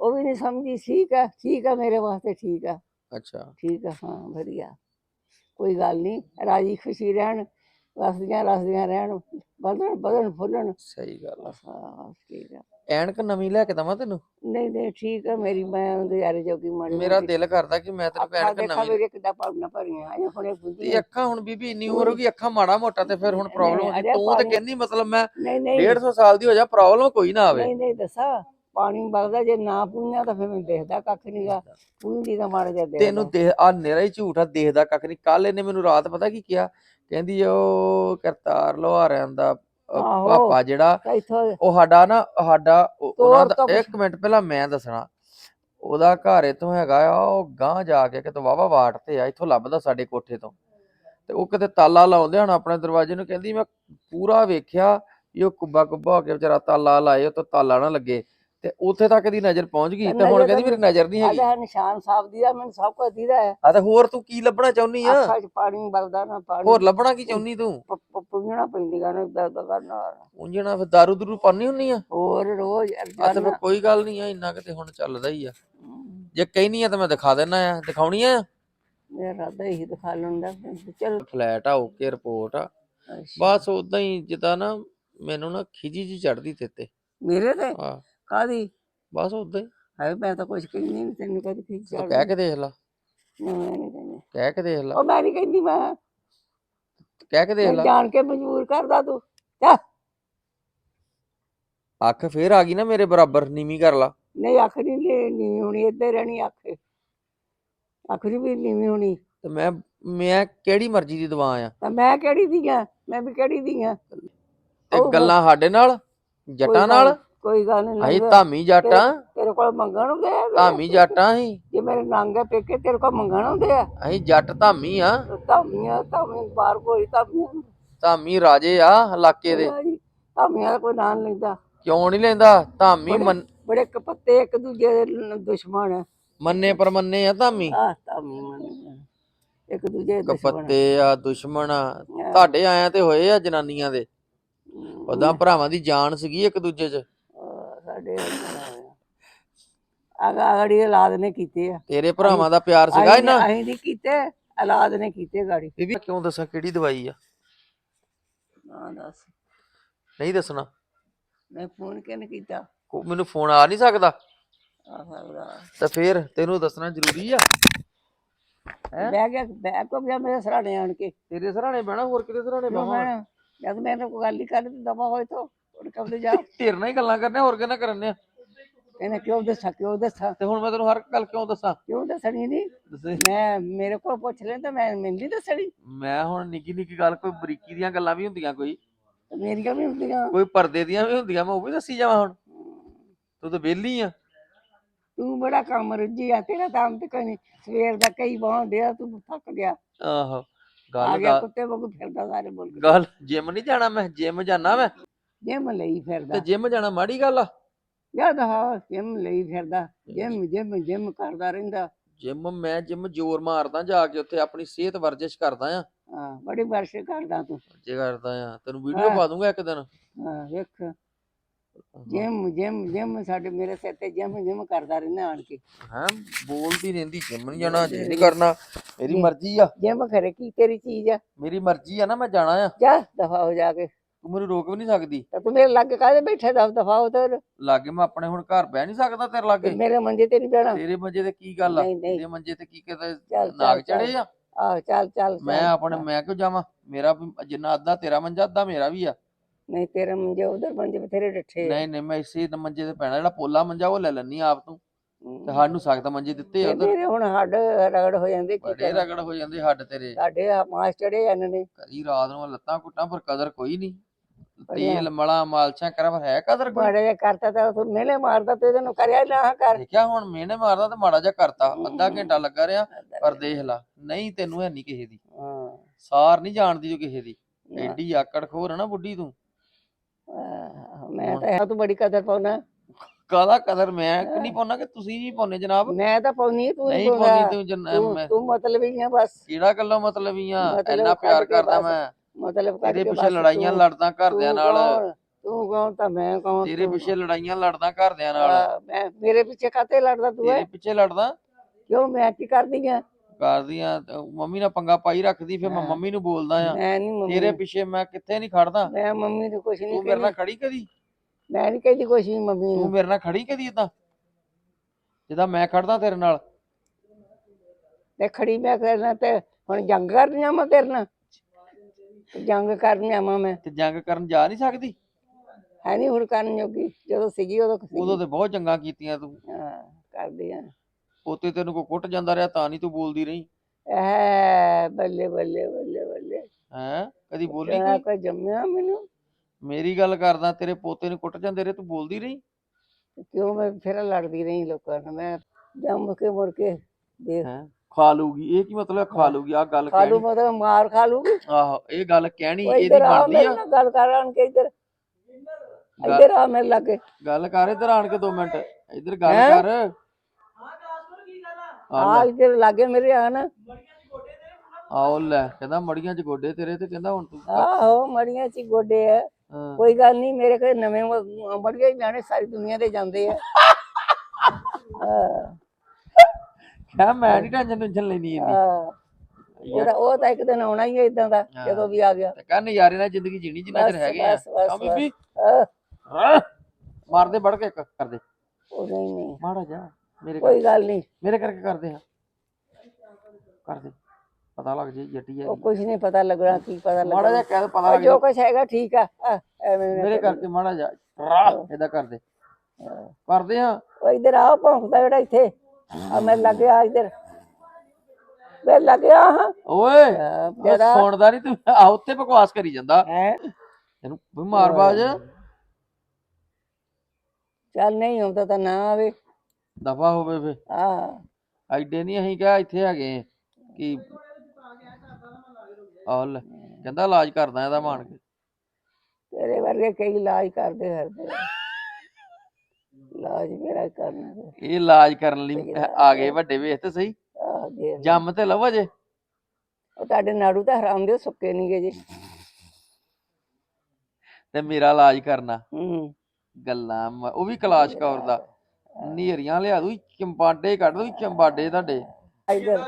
ਉਹ ਵੀ ਨਹੀਂ ਸਮਝੀ ਠੀਕ ਆ ਠੀਕ ਆ ਮੇਰੇ ਵਾਸਤੇ ਠੀਕ ਆ। ਅੱਛਾ। ਠੀਕ ਆ ਹਾਂ ਵਧੀਆ। ਕੋਈ ਗੱਲ ਨਹੀਂ ਰਾਜੀ ਖੁਸ਼ੀ ਰਹਿਣ। ਰਸਦੀਆਂ ਰਸਦੀਆਂ ਰਹਿਣ ਵਧਣ ਵਧਣ ਫੁੱਲਣ। ਸਹੀ ਗੱਲ ਆ। ਹਾਂ ਠੀਕ ਆ ਐਨਕ ਨਵੀਂ ਲੈ ਕੇ ਦਵਾਂ ਤੈਨੂੰ? ਨਹੀਂ ਨਹੀਂ ਠੀਕ ਆ ਮੇਰੀ ਮੈਂ ਯਾਰੇ ਜੋਗੀ ਮਾੜੀ ਮੇਰਾ ਦਿਲ ਕਰਦਾ ਕਿ ਮੈਂ ਤੈਨੂੰ ਐਨਕ ਦੇਖਾ ਨਵੀਂ ਮੇਰੇ ਕਿੱਦਾਂ ਪਾਉਣਾ ਭਰੀਆਂ ਆਏ ਹੁਣੇ ਤੇ ਪੁੱਜੀ ਅੱਖਾਂ ਹੁਣ ਬੀਬੀ ਇੰਨੀ ਉਮਰ ਹੋ ਗਈ ਅੱਖਾਂ ਮਾੜਾ ਮੋਟਾ ਤੇ ਫਿਰ ਹੁਣ ਪ੍ਰੋਬਲਮ ਹੁੰਦੀ ਅਰੇ ਤੂੰ ਤੇ ਪਾਣੀ- ਕਹਿੰਦੀ ਮਤਲਬ ਮੈਂ ਨਹੀਂ ਨਹੀਂ। 150 ਸਾਲ ਦੀ ਹੋ ਜਾ ਪ੍ਰੋਬਲਮ ਕੋਈ ਨਾ ਆਵੇ। ਨਹੀਂ ਨਹੀਂ ਦੱਸਾ ਪਾਣੀ ਵਗਦਾ ਜੇ ਨਾ ਪੂਈਆਂ ਤਾਂ ਫਿਰ ਮੈਨੂੰ ਦੇਖਦਾ ਕੱਖ ਨਹੀਂਗਾ ਪੂੰਦੀ ਤਾਂ ਮਾੜਾ ਜਿਹਾ ਦੇਖਦਾ। ਤੈਨੂੰ ਦੇਖ ਆ ਨੇਰਾ ਹੀ ਝੂਠ ਆ ਦੇਖਦਾ ਕੱਖ ਨਹੀਂ ਕੱਲ ਇਹਨੇ ਮੈਨੂੰ ਰਾਤ ਪਤਾ ਕੀ ਕਿਹਾ? ਕਹਿੰਦੀ ਉਹ ਕਰਤਾਰ ਲੋਹਾਰਿਆਂ ਦਾ ਅਹ ਆਹੋ। ਪਾਪਾ ਜਿਹੜਾ ਇੱਥੋਂ ਉਹ ਸਾਡਾ ਨਾ ਸਾਡਾ ਉਹ- ਉਹਨਾਂ ਦਾ ਤੋਂ ਇੱਕ ਮਿੰਟ ਪਹਿਲਾਂ ਮੈਂ ਦੱਸਣਾ। ਉਹਦਾ ਘਰ ਇਥੋਂ ਹੈਗਾ ਆ ਉਹ ਗਾਂ ਜਾ ਕੇ ਕਿਤੇ ਵਾਵਾ ਵਾਟ ਤੇ ਆ ਇਥੋਂ ਲੱਭਦਾ ਸਾਡੇ ਕੋਠੇ ਤੋਂ। ਤੇ ਉਹ ਕਿਤੇ ਤਾਲਾ ਲਾਉਂਦੇ ਹਨ ਆਪਣੇ ਦਰਵਾਜ਼ੇ ਨੂੰ ਕਹਿੰਦੀ ਮੈਂ ਪੂਰਾ ਵੇਖਿਆ ਵੀ ਉਹ ਕੁੱਬਾ ਕੁੱਬਾ ਹੋ ਕੇ ਵਿਚਾਰਾ ਤਾਲਾ ਲਾਏ ਉਹ ਤੋਂ ਤਾਲਾ ਨਾ ਲੱਗੇ। ਤੇ ਉੱਥੇ ਤੱਕ ਦੀ ਨਜ਼ਰ ਪਹੁੰਚ ਗਈ ਤੇ ਹੁਣ ਕਹਿੰਦੀ ਮੇਰੀ ਨਜ਼ਰ ਨਹੀਂ ਹੈਗੀ। ਸਾਡਾ ਨਿਸ਼ਾਨ ਸਾਫ਼ ਦੀਦਾ ਮੈਨੂੰ ਸਭ ਕੁਝ ਦੀਦਾ ਹੈ। ਆ ਤੇ ਹੋਰ ਤੂੰ ਕੀ ਲੱਭਣਾ ਚਾਹੁੰਨੀ ਆ? ਅੱਖਾਂ 'ਚ ਪਾਣੀ ਵਗਦਾ ਨਾ ਪਾਣੀ। ਹੋਰ ਲੱਭਣਾ ਕੀ ਚਾਹੁੰਨੀ ਤੂੰ? ਪੁੰਗਣਾ ਪੈਂਦੀਆਂ ਨੇ ਦਰਦ ਕਰਨਾ ਉਂਝਣਾ ਫਿਰ ਦਾਰੂ ਦੂਰੂ ਪਾਣੀ ਹੁੰਨੀ ਆ? ਹੋਰ ਰੋਜ਼ ਆ ਤੇ ਫਿਰ ਕੋਈ ਗੱਲ ਨਹੀਂ ਆ ਇੰਨਾ ਕਿਤੇ ਹੁਣ ਚੱਲਦਾ ਹੀ ਆ। ਜੇ ਕਹਿਨੀ ਆ ਤਾਂ ਮੈਂ ਦਿਖਾ ਦੇਣਾ ਆ। ਦਿਖਾਉਣੀ ਆ? ਮੇਰਾ ਰਾਦਾ ਹੀ ਦਿਖਾ ਲੈਂਦਾ। ਚਲ। ਫਲੈਟ ਆ ਓਕੇ ਰਿਪੋਰਟ ਆ। ਬਸ ਉਦਾਂ ਹੀ ਜਿੱਦਾਂ ਨਾ ਮੈਨੂੰ ਨਾ ਖਿਜੀ ਜੀ ਚੜਦੀ ਤੇ ਤੇ। ਮੇਰੇ ਤੇ? ਕਾਦੀ ਬਸ ਉਦਾਂ ਹੀ। ਮੈਂ ਤਾਂ ਕੁਝ ਕਹਿੰਦੀ ਨਹੀਂ ਤੈਨੂੰ ਕਦੀ ਖਿੱਚ ਤੂੰ ਕਹਿ ਕੇ ਦੇਖ ਲਾ। ਮੈਂ ਨਹੀਂ ਕਹਿੰਦੀ। ਕਹਿ ਕੇ ਦੇਖ ਲਾ। ਉਹ ਮੈਂ ਨਹੀਂ ਕਹਿੰਦੀ ਮੈਂ ਕਹਿ ਕੇ ਦੇਖ ਲਾ। ਜਾਣ ਕੇ ਮਜਬੂਰ ਕਰਦਾ ਤੂੰ। ਜਾ ਅੱਖ ਫੇਰ ਆ ਗਈ ਨਾ ਮੇਰੇ ਬਰਾਬਰ ਨੀਵੀਂ ਕਰ ਲਾ। ਨਹੀਂ ਅੱਖ ਨਹੀਂ ਨੀਵੀਂ ਹੋਣੀ ਇੱਧਰ ਰਹਿਣੀ ਅੱਖ। ਅੱਖ ਵੀ ਨੀਵੀਂ ਹੋਣੀ। ਤੇ ਮੈਂ ਮੈਂ ਕਿਹੜੀ ਮਰਜ਼ੀ ਦੀ ਦਵਾ ਆ? ਤਾਂ ਮੈਂ ਕਿਹੜੀ ਦੀ ਆ? ਮੈਂ ਵੀ ਕਿਹੜੀ ਦੀ ਆ? ਤੇ ਗੱਲਾਂ ਸਾਡੇ ਨਾਲ ਜੱਟਾਂ ਨਾਲ? ਕੋਈ ਗੱਲ ਨਹੀਂ ਅਸੀਂ ਧਾਮੀ ਜੱਟਾਂ ਤੇਰੇ ਕੋਲ ਮੰਗਣ ਹੁੰਦੇ ਆ। ਧਾਮੀ ਜੱਟਾਂ ਅਸੀਂ। ਜੇ ਮੇਰੇ ਨਾਂਗੇ ਪੇਕੇ ਤੇਰੇ ਕੋਲ ਮੰਗਣ ਹੁੰਦੇ ਆ। ਅਸੀਂ ਜੱਟ ਧਾਮੀ ਆ। ਧਾਮੀਆਂ ਧਾਮੀ ਬਾਹਰ ਕੋਈ ਧਾਮੀਆਂ ਧਾਮੀ ਰਾਜੇ ਆ ਇਲਾਕੇ ਦੇ। ਧਾਮੀਆਂ ਦਾ ਕੋਈ ਨਾਂ ਨੀ ਲੈਂਦਾ। ਕਿਉਂ ਨਹੀਂ ਲੈਂਦਾ? ਧਾਮੀ ਮੰਨ- ਬੜੇ ਕਪੱਤੇ ਇੱਕ ਦੂਜੇ ਦੇ ਦੁਸ਼ਮਣ ਆ। ਮੰਨੇ ਪਰਮੰਨੇ ਆ ਧਾਮੀ? ਆਹ ਧਾਮੀ ਮੰਨ ਇੱਕ ਦੂਜੇ ਦੇ ਦੁਸ਼ਮਣ ਕਪੱਤੇ ਆ ਦੁਸ਼ਮਣ ਆ। ਤੁਹਾਡੇ ਆਇਆਂ ਤੇ ਹੋਏ ਆ ਜਨਾਨੀਆਂ ਦੇ। ਉਦਾਂ ਭਰਾਵਾਂ ਦੀ ਜਾਨ ਸੀਗੀ ਇੱਕ ਦੂਜੇ 'ਚ। ਸਾਡੇ ਆਗਾ ਆਗੜੀ ਔਲਾਦ ਨੇ ਕੀਤੇ ਆ। ਤੇਰੇ ਭਰਾਵਾਂ ਦਾ ਪਿਆਰ ਸੀਗਾ ਅਸੀਂ ਇਹਨਾਂ ਅਸੀਂ ਨਹੀਂ ਕੀਤੇ ਔਲਾਦ ਨੇ ਕੀਤੇ ਗਾੜੀ। ਬੀਬੀ ਕਿਉਂ ਦੱਸਾਂ ਕਿਹੜੀ ਦਵਾਈ ਆ? ਨਾ ਦੱਸ। ਨਹੀਂ ਦੱਸਣਾ। ਮੈਂ ਫੋਨ ਕਿਹਨੇ ਕੀਤਾ? ਕੋ- ਮੈਨੂੰ ਫੋਨ ਆ ਨਹੀਂ ਸਕਦਾ। ਆ ਸਕਦਾ। ਤਾਂ ਫੇਰ ਤੈਨੂੰ ਦੱਸਣਾ ਜ਼ਰੂਰੀ ਆ। ਹੈਂ? ਬਹਿ ਗਿਆ ਬਹਿ ਕੋ ਗਿਆ ਮੇਰੇ ਸਰਾਣੇ ਆਣ ਕੇ? ਤੇਰੇ ਸਰਾਣੇ ਬਹਿਣਾ ਹੋਰ ਕਿਤੇ ਸਰਾਣੇ ਬਹਿਣਾ ਮੈਂ ਜਦ ਮੈਂ ਕੋਈ ਗੱਲ ਹੀ ਕਰ ਤੇ ਦਮਾ ਹੋਏ ਤਾਂ। ਉਹ ਕਬਲੇ ਜਾ। ਤੇਰੇ ਨਾਲ ਹੀ ਗੱਲਾਂ ਕਰਨੇ ਹੋਰ ਕਿਹਨਾਂ ਕਰਨੇ ਆ? ਕਹਿੰਦਾ ਕਿਉਂ ਦੱਸਾਂ ਕਿਉਂ ਦੱਸਾਂ? ਤੇ ਹੁਣ ਮੈਂ ਤੈਨੂੰ ਹਰ ਗੱਲ ਕਿਉਂ ਦੱਸਾਂ? ਕਿਉਂ ਦੱਸਣੀ ਨਹੀਂ ਦੱਸੇ। ਮੈਂ ਮੇਰੇ ਕੋਲ ਪੁੱਛ ਲੈ ਤਾਂ ਮੈਂ ਮੈਨੂੰ ਨਹੀਂ ਦੱਸਣੀ। ਮੈਂ ਹੁਣ ਨਿੱਕੀ ਨਿੱਕੀ ਗੱਲ ਕੋਈ ਬਰੀਕੀ ਦੀਆਂ ਗੱਲਾਂ ਵੀ ਹੁੰਦੀਆਂ ਕੋਈ? ਤੇ ਮੇਰੀਆਂ ਵੀ ਹੁੰਦੀਆਂ। ਕੋਈ ਪਰਦੇ ਦੀਆਂ ਵੀ ਹੁੰਦੀਆਂ ਮੈਂ ਉਹ ਵੀ ਦੱਸੀ ਜਾਵਾਂ ਹੁਣ। ਤੂੰ ਤਾਂ ਵਿਹਲੀ ਆ। ਤੂੰ ਬੜਾ ਕੰਮ ਰੁੱਝੀ ਆ ਤੇਰਾ ਤਾਂ ਅੰਤ ਕਣੀ ਸਵੇਰ ਦਾ ਕਈ ਬਾਹ ਡਿਆ ਤੂੰ ਥੱਕ ਗਿਆ। ਆਹੋ ਆ ਗੱਲ ਗਿਆ ਕੁੱਤੇ ਵਾਂਗੂ ਫਿਰਦਾ ਸਾਰੇ ਮੁਲਕ। ਗੱਲ ਜਿਮ ਨਹੀਂ ਜਾਣਾ ਮੈਂ ਜਿਮ ਜਾਣਾ ਮੈਂ। ਜਿਮ ਲਈ ਤੇ ਫਿਰਦਾ ਜਿਮ ਜਾਣਾ ਮਾੜੀ ਗੱਲ ਆ? ਯਾਦ ਹਾਂ ਜਿਮ ਲਈ ਫਿਰਦਾ। ਜਿਮ ਜਿਮ ਜਿਮ ਕਰਦਾ ਰਹਿੰਦਾ। ਜਿਮ ਮੈਂ ਜਿਮ ਜ਼ੋਰ ਮਾਰਦਾ ਜਾ ਕੇ ਉੱਥੇ ਆਪਣੀ ਸਿਹਤ ਵਰਜਿਸ਼ ਕਰਦਾ ਆ। ਹਾਂ ਬੜੀ ਵਰਸ਼ ਕਰਦਾ ਤੂੰ। ਜੇ ਕਰਦਾ ਆ। ਤੈਨੂੰ ਵੀਡੀਓ ਹਾਂ। ਪਾ ਦੂੰਗਾ ਇੱਕ ਦਿਨ। ਹਾਂ ਵੇਖ। ਜਿਮ ਜਿਮ ਜਿਮ ਸਾਡੇ ਮੇਰੇ ਸਿਰ ਤੇ ਜਿਮ ਜਿਮ ਕਰਦਾ ਰਹਿੰਦਾ ਆਣ ਕੇ। ਹਾਂ ਬੋਲਦੀ ਰਹਿੰਦੀ ਜਿਮ ਨਹੀਂ ਜਾਣਾ ਜੇ ਨਹੀਂ ਕਰਨਾ। ਮੇਰੀ ਮਰਜ਼ੀ ਆ। ਜਿਮ ਖਰੇ ਕੀ ਤੇਰੀ ਚੀਜ਼ ਆ? ਮੇਰੀ ਮਰਜ਼ੀ ਆ ਨਾ ਮੈਂ ਜਾਣਾ ਆ। ਜਾ ਦਫਾ ਹੋ ਜਾ ਕੇ। ਤੂੰ ਮੈਨੂੰ ਰੋਕ ਵੀ ਨਹੀਂ ਸਕਦੀ। ਤਾਂ ਤੂੰ ਮੇਰੇ ਲੱਗ ਕਾਹਦੇ ਬੈਠੇ ਦਫ ਦਫਾ ਤੇ ਲਾਗੇ ਮੈਂ ਆਪਣੇ ਹੁਣ ਘਰ ਬਹਿ ਨਹੀਂ ਸਕਦਾ ਤੇਰੇ ਲਾਗੇ। ਮੇਰੇ ਮੰਜੇ ਤੇ ਨਹੀਂ ਬਹਿਣਾ। ਤੇਰੇ ਮੰਜੇ ਤੇ ਕੀ ਗੱਲ ਆ? ਨਹੀਂ, ਨਹੀਂ। ਤੇਰੇ ਮੰਜੇ ਤੇ ਕੀ ਕਿਤੇ ਚੱਲ, ਨਾਗ ਚੱਲ, ਚੜੇ ਆ? ਆਹ ਚੱਲ ਚੱਲ ਮੈਂ ਚੱਲ, ਆਪਣੇ। ਮੈਂ ਕਿਉਂ ਜਾਵਾਂ? ਮੇਰਾ ਵੀ ਜਿੰਨਾ ਅੱਧਾ ਤੇਰਾ ਮੰਜਾ ਅੱਧਾ ਮੇਰਾ ਵੀ ਆ। ਨਹੀਂ ਤੇਰੇ ਮੰਜੇ ਉਧਰ ਮੰਜੇ ਬਥੇਰੇ ਡੱਠੇ। ਨਹੀਂ ਨਹੀਂ ਮੈਂ ਇਸੇ ਮੰਜੇ ਤੇ ਪੈਣਾ। ਜਿਹੜਾ ਪੋਲਾ ਮੰਜਾ ਉਹ ਲੈ ਲੈਣੀ ਆਪ ਤੂੰ। ਹਮ। ਤੇ ਸਾਨੂੰ ਸਖਤ ਮੰਜੇ ਦਿੱਤੇ ਆ ਤੇ ਉਧਰ। ਮੇਰੇ ਹੁਣ ਹੱਡ ਰਗੜ ਹੋ ਜਾਂਦੇ ਕੀ ਬੜੇ ਕਰਾਂ? ਰਗੜ ਹੋ ਜਾਂਦੇ ਹੱਡ ਤੇਰੇ। ਸਾਡੇ ਆ ਮਾਸ ਚੜੇ ਜਾਂਦੇ ਨੇ। ਕਦੀ ਰਾਤ ਨੂੰ ਲੱਤਾਂ ਕੁੱਟਾਂ ਪਰ ਕਦਰ ਕੋਈ ਨਹੀਂ। ਤੇਲ ਮਲਾ ਮਾਲਸ਼ਾਂ ਕਰਾਂ ਪਰ ਹੈ ਕਦਰ ਕੋਈ? ਮਾੜਾ ਜਿਹਾ ਕਰਤਾ ਤਾਂ ਤੂੰ ਮੇਲੇ ਮਾਰਦਾ ਤੇ ਇਹਨੂੰ ਕਰਿਆ ਨਾ ਕਰ। ਦੇਖਿਆ ਹੁਣ ਮੈਨੇ ਮਾਰਦਾ ਤੇ ਮਾੜਾ ਜਿਹਾ ਕਰਤਾ। ਅੱਧਾ ਘੰਟਾ ਲੱਗਾ ਰਿਹਾ ਪਰ ਦੇਖ ਲਾ ਨਹੀਂ ਤੈਨੂੰ ਹੈ ਨਹੀਂ ਕਿਸੇ ਦੀ। ਹਾਂ। ਸਾਰ ਨਹੀਂ ਜਾਣਦੀ ਜੋ ਕਿਸੇ ਦੀ। ਐਡੀ ਆਕੜ ਖੋਰ ਨਾ ਬੁੱਢੀ ਤੂੰ। ਆਹ, ਮੈਂ ਤਾਂ ਇਹ ਤੂੰ ਬੜੀ ਕਦਰ ਪਾਉਣਾ। ਕਾਹਦਾ ਕਦਰ? ਮੈਂ ਕਿ ਨਹੀਂ ਪਾਉਣਾ ਕਿ ਤੁਸੀਂ ਵੀ ਪਾਉਨੇ ਜਨਾਬ? ਮੈਂ ਤਾਂ ਪਾਉਣੀ ਤੂੰ ਨਹੀਂ ਨਹੀਂ ਪਾਉਣੀ ਤੂੰ ਜਨ- ਮੈਂ ਤੂੰ ਮਤਲਬ ਹੀ ਆ ਬਸ। ਕਿਹੜਾ ਗੱਲੋਂ ਮਤਲਬ ਹੀ ਆ? ਮਤਲਬ ਇੰਨਾ ਪਿਆਰ ਕੱਢ ਕੇ ਕਰਦਾ ਬਸ। ਮੈਂ। ਮਤਲਬ ਤੇਰੇ ਕਰਕੇ ਪਿੱਛੇ ਬਸ ਲੜਾਈਆਂ ਤੂੰ- ਲੜਦਾ ਘਰਦਿਆਂ ਤੂੰ ਨਾਲ। ਕੌਣ? ਤੂੰ ਕੌਣ? ਤਾਂ ਮੈਂ ਕੌਣ? ਤੇਰੇ ਤੂੰ ਪਿੱਛੇ ਲੜਾਈਆਂ ਲੜਦਾ ਘਰਦਿਆਂ ਨਾਲ। ਮੈਂ ਮੇਰੇ ਪਿੱਛੇ ਕਾਤੇ ਲੜਦਾ ਤੂੰ ਤੇਰੇ ਹੈ? ਪਿੱਛੇ ਲੜਦਾ। ਕਿਉਂ? ਮੈਂ ਕੀ ਕਰਦੀ ਆ? ਕਰਦੀਆਂ ਤੇ ਮੰਮੀ ਨਾਲ ਪੰਗਾ ਪਾਈ ਰੱਖਦੀ ਫਿਰ ਮੈਂ ਹਾਂ। ਮੰਮੀ ਨੂੰ ਬੋਲਦਾ ਆ। ਮੈਂ ਨਹੀਂ ਮੰਮੀ ਤੇਰੇ ਪਿੱਛੇ ਮੈਂ ਕਿੱਥੇ ਨਹੀਂ ਖੜਦਾ। ਮੈਂ ਮੰਮੀ ਨੂੰ ਕੁਛ ਨਹੀਂ ਤੂੰ ਮੇਰੇ ਨਾਲ ਕਹਿੰਦੀ। ਖੜੀ ਕਦੀ? ਮੈਂ ਨਹੀਂ ਕਹਿੰਦੀ ਕੁਛ ਵੀ ਮੰਮੀ ਤੂੰ ਨੂੰ। ਮੇਰੇ ਨਾਲ ਖੜੀ ਕਦੀ ਇਦਾਂ ਜਿੱਦਾਂ ਮੈਂ ਖੜਦਾ ਤੇਰੇ ਨਾਲ। ਤੇ ਖੜੀ ਮੈਂ ਕਰਨਾ ਤੇ ਹੁਣ ਜੰਗ ਕਰਨੀ ਆ ਮੈਂ ਤੇਰੇ ਨਾਲ। ਜੰਗ ਕਰਨੀ ਆ ਮੈਂ। ਤੇ ਜੰਗ ਕਰਨ ਜਾ ਨਹੀਂ ਸਕਦੀ? ਹੈ ਨਹੀਂ ਹੁਣ ਕਰਨ ਜੋਗੀ ਜਦੋਂ ਸੀਗੀ ਉਦੋਂ ਸੀਗੀ। ਉਦੋਂ ਤੇ ਬਹੁਤ ਚੰਗਾ ਕੀਤੀਆਂ ਤੂੰ। ਹਾਂ ਕਰਦੀ ਆ। ਉੱਤੇ ਤੈਨੂੰ ਕੋ ਕੁੱਟ ਜਾਂਦਾ ਰਿਹਾ ਤਾਂ ਨਹੀਂ ਤੂੰ ਬੋਲਦੀ ਰਹੀ? ਐ ਬੱਲੇ ਬੱਲੇ ਬੱਲੇ ਬੱਲੇ। ਹੈ? ਕਦੀ ਬੋਲੀ ਕਿਹੜਾ ਕੋਈ? ਕੋਈ ਜੰਮਿਆ ਮੈਨੂੰ। ਮੇਰੀ ਗੱਲ ਕਰਦਾ ਤੇਰੇ ਪੋਤੇ ਨੂੰ ਕੁੱਟ ਜਾਂਦੇ ਰਹੇ ਤੂੰ ਬੋਲਦੀ ਰਹੀ? ਕਿਉਂ ਮੈਂ ਫਿਰ ਲੜਦੀ ਰਹੀ ਲੋਕਾਂ ਨਾਲ ਮੈਂ ਜੰਮ ਕੇ ਮੁੜ ਕੇ ਦੇਖ। ਹੈ? ਖਾ ਲੂਗੀ। ਇਹ ਕੀ ਮਤਲਬ ਹੈ? ਖਾ ਲੂਗੀ ਆ ਗੱਲ ਖਾ ਲੂ ਕਹਿਣੀ। ਮਤਲਬ ਮਾਰ ਖਾ ਲੂਗੀ। ਆਹੋ ਇਹ ਗੱਲ ਕਹਿਣੀ ਉਹ ਇਹਦੀ ਇੱਧਰ ਆ ਬਣਦੀ ਮੇਰੇ ਆ ਨਾਲ ਗੱਲ ਕਰ ਆਣ ਕੇ ਇੱਧਰ। ਇੱਧਰ ਆ ਮੇਰੇ ਲਾਗੇ। ਗੱਲ ਕਰ ਇੱਧਰ ਆਣ ਕੇ 2 ਮਿੰਟ। ਇੱਧਰ ਗੱਲ ਹੈਂ? ਕਰ। ਆ ਇੱਧਰ ਲਾਗੇ ਮੇਰੇ ਆ ਨਾ। ਆਓ ਲੈ ਕਹਿੰਦਾ ਮੜੀਆਂ ਚ ਗੋਡੇ ਤੇਰੇ ਤੇ ਕਹਿੰਦਾ ਹੁਣ ਤੂੰ ਆਹੋ ਮੜੀਆਂ ਚ ਹੀ ਗੋਡੇ ਆ। ਹਾਂ। ਕੋਈ ਗੱਲ ਨਹੀਂ ਮੇਰੇ ਕੋਲ ਨਵੇਂ ਮੜੀਆਂ ਹੀ ਜਾਣੇ ਸਾਰੀ ਦੁਨੀਆ ਦੇ ਜਾਂਦੇ ਆ। ਹਾਂ, ਕਿਹਾ ਮੈਂ ਨਹੀਂ ਟੈਨਸ਼ਨ ਟੈਨਸ਼ਨ ਲੈਣੀ ਇੰਨੀ ਹਾਂ। ਉਹਦਾ ਉਹ ਤਾਂ ਇੱਕ ਦਿਨ ਆਉਣਾ ਹੀ ਹੈ ਇਦਾਂ ਦਾ ਹਾਂ। ਜਦੋਂ ਵੀ ਆ ਗਿਆ। ਤੇ ਕਹ ਨਜ਼ਾਰੇ ਨਾਲ ਜ਼ਿੰਦਗੀ ਜੀਣੀ ਜਿੰਨਾ ਚਿਰ ਬਸ, ਹੈਗੇ ਆ। ਬਸ, ਬਸ, ਆ ਬੀਬੀ? ਆਹ, ਹਾਂ। ਮਾਰ ਦੇ ਵੜ ਕੇ ਇੱਕ ਕਰ ਦੇ ਉਹ ਨਹੀਂ ਨਹੀਂ। ਮਾੜਾ ਜਾ ਮੇਰੇ ਕੋਈ ਗੱਲ ਨਹੀਂ। ਮੇਰੇ ਕਰਕੇ ਕਰਦੇ ਆ। ਕਰ ਦੇ ਪਤਾ ਲੱਗ ਜੇ ਜੱਟੀ ਹੈ ਉਹ ਕੁਝ ਨਹੀਂ ਪਤਾ ਲੱਗਣਾ ਕੀ ਪਤਾ ਮਾੜਾ ਲੱਗਣਾ ਜਿਹਾ ਕਹਿ ਦੇ ਪਤਾ ਉਹ ਲੱਗ ਜੋ ਜੇ ਕੁਛ ਹੈਗਾ ਠੀਕ ਆ। ਆਹ, ਐਵੇਂ ਨਾ ਮੇਰੇ ਕਰੀ। ਕਰਕੇ ਮਾੜਾ ਜਾ ਰਾਹ। ਇਹਦਾ ਕਰ ਦੇ ਕਰਦੇ ਆ। ਉਹ ਇੱਧਰ ਆ ਭੌਂਕਦਾ ਜਿਹੜਾ ਇੱਥੇ। ਆ ਮੈਂ ਲੱਗਿਆ ਇੱਧਰ। ਮੈਂ ਲੱਗਿਆ ਹਾਂ। ਓਏ ਉਹ ਜਿਹੜਾ ਸੁਣਦਾ ਨਹੀਂ ਤੂੰ। ਆ ਉੱਤੇ ਬਕਵਾਸ ਕਰੀ ਜਾਂਦਾ। ਹੈ? ਇਹਨੂੰ ਵੀ ਮਾਰ ਬਾਜ। ਚੱਲ ਨਹੀਂ ਆਉਂਦਾ ਤਾਂ ਨਾ ਆਵੇ। ਦਫਾ ਹੋਵੇ ਫੇ। ਆ ਐਡੇ ਨਹੀਂ ਅਸੀਂ ਕਿਹਾ ਇੱਥੇ ਹੈਗੇ ਆ ਕਿ ਆਹ ਲੈ ਕਹਿੰਦਾ ਇਲਾਜ ਕਰਦਾ ਇਹਦਾ ਮਾਣ ਕੇ ਤੇਰੇ ਵਰਗੇ ਕਈ ਇਲਾਜ ਕਰਦੇ ਫਿਰਦੇ ਆ। ਇਲਾਜ ਮੇਰਾ ਕਰਨਾ ਇਹ ਇਲਾਜ ਕਰਨ ਲਈ ਆ ਗਏ ਵੱਡੇ ਵੇਖ ਤੇ ਸਹੀ। ਆ ਜੰਮ ਤੇ ਲਵੋ ਜੇ। ਉਹ ਤੁਹਾਡੇ ਨਾੜੂ ਤਾਂ ਹਰਾਮ ਦੇ ਸੁੱਕੇ ਨਹੀਂ ਗਏ ਜੀ। ਤੇ ਮੇਰਾ ਇਲਾਜ ਕਰਨਾ। ਹੂੰ। ਗੱਲਾਂ ਮ- ਉਹ ਵੀ ਕਲਾਸ਼ ਕੌਰ ਦਾ। ਨੀਰੀਆਂ ਲਿਆ ਦੂ ਚੰਬਾਡੇ ਕੱਢ ਦੂ ਚੰਬਾਡੇ ਤੁਹਾਡੇ। ਇੱਧਰ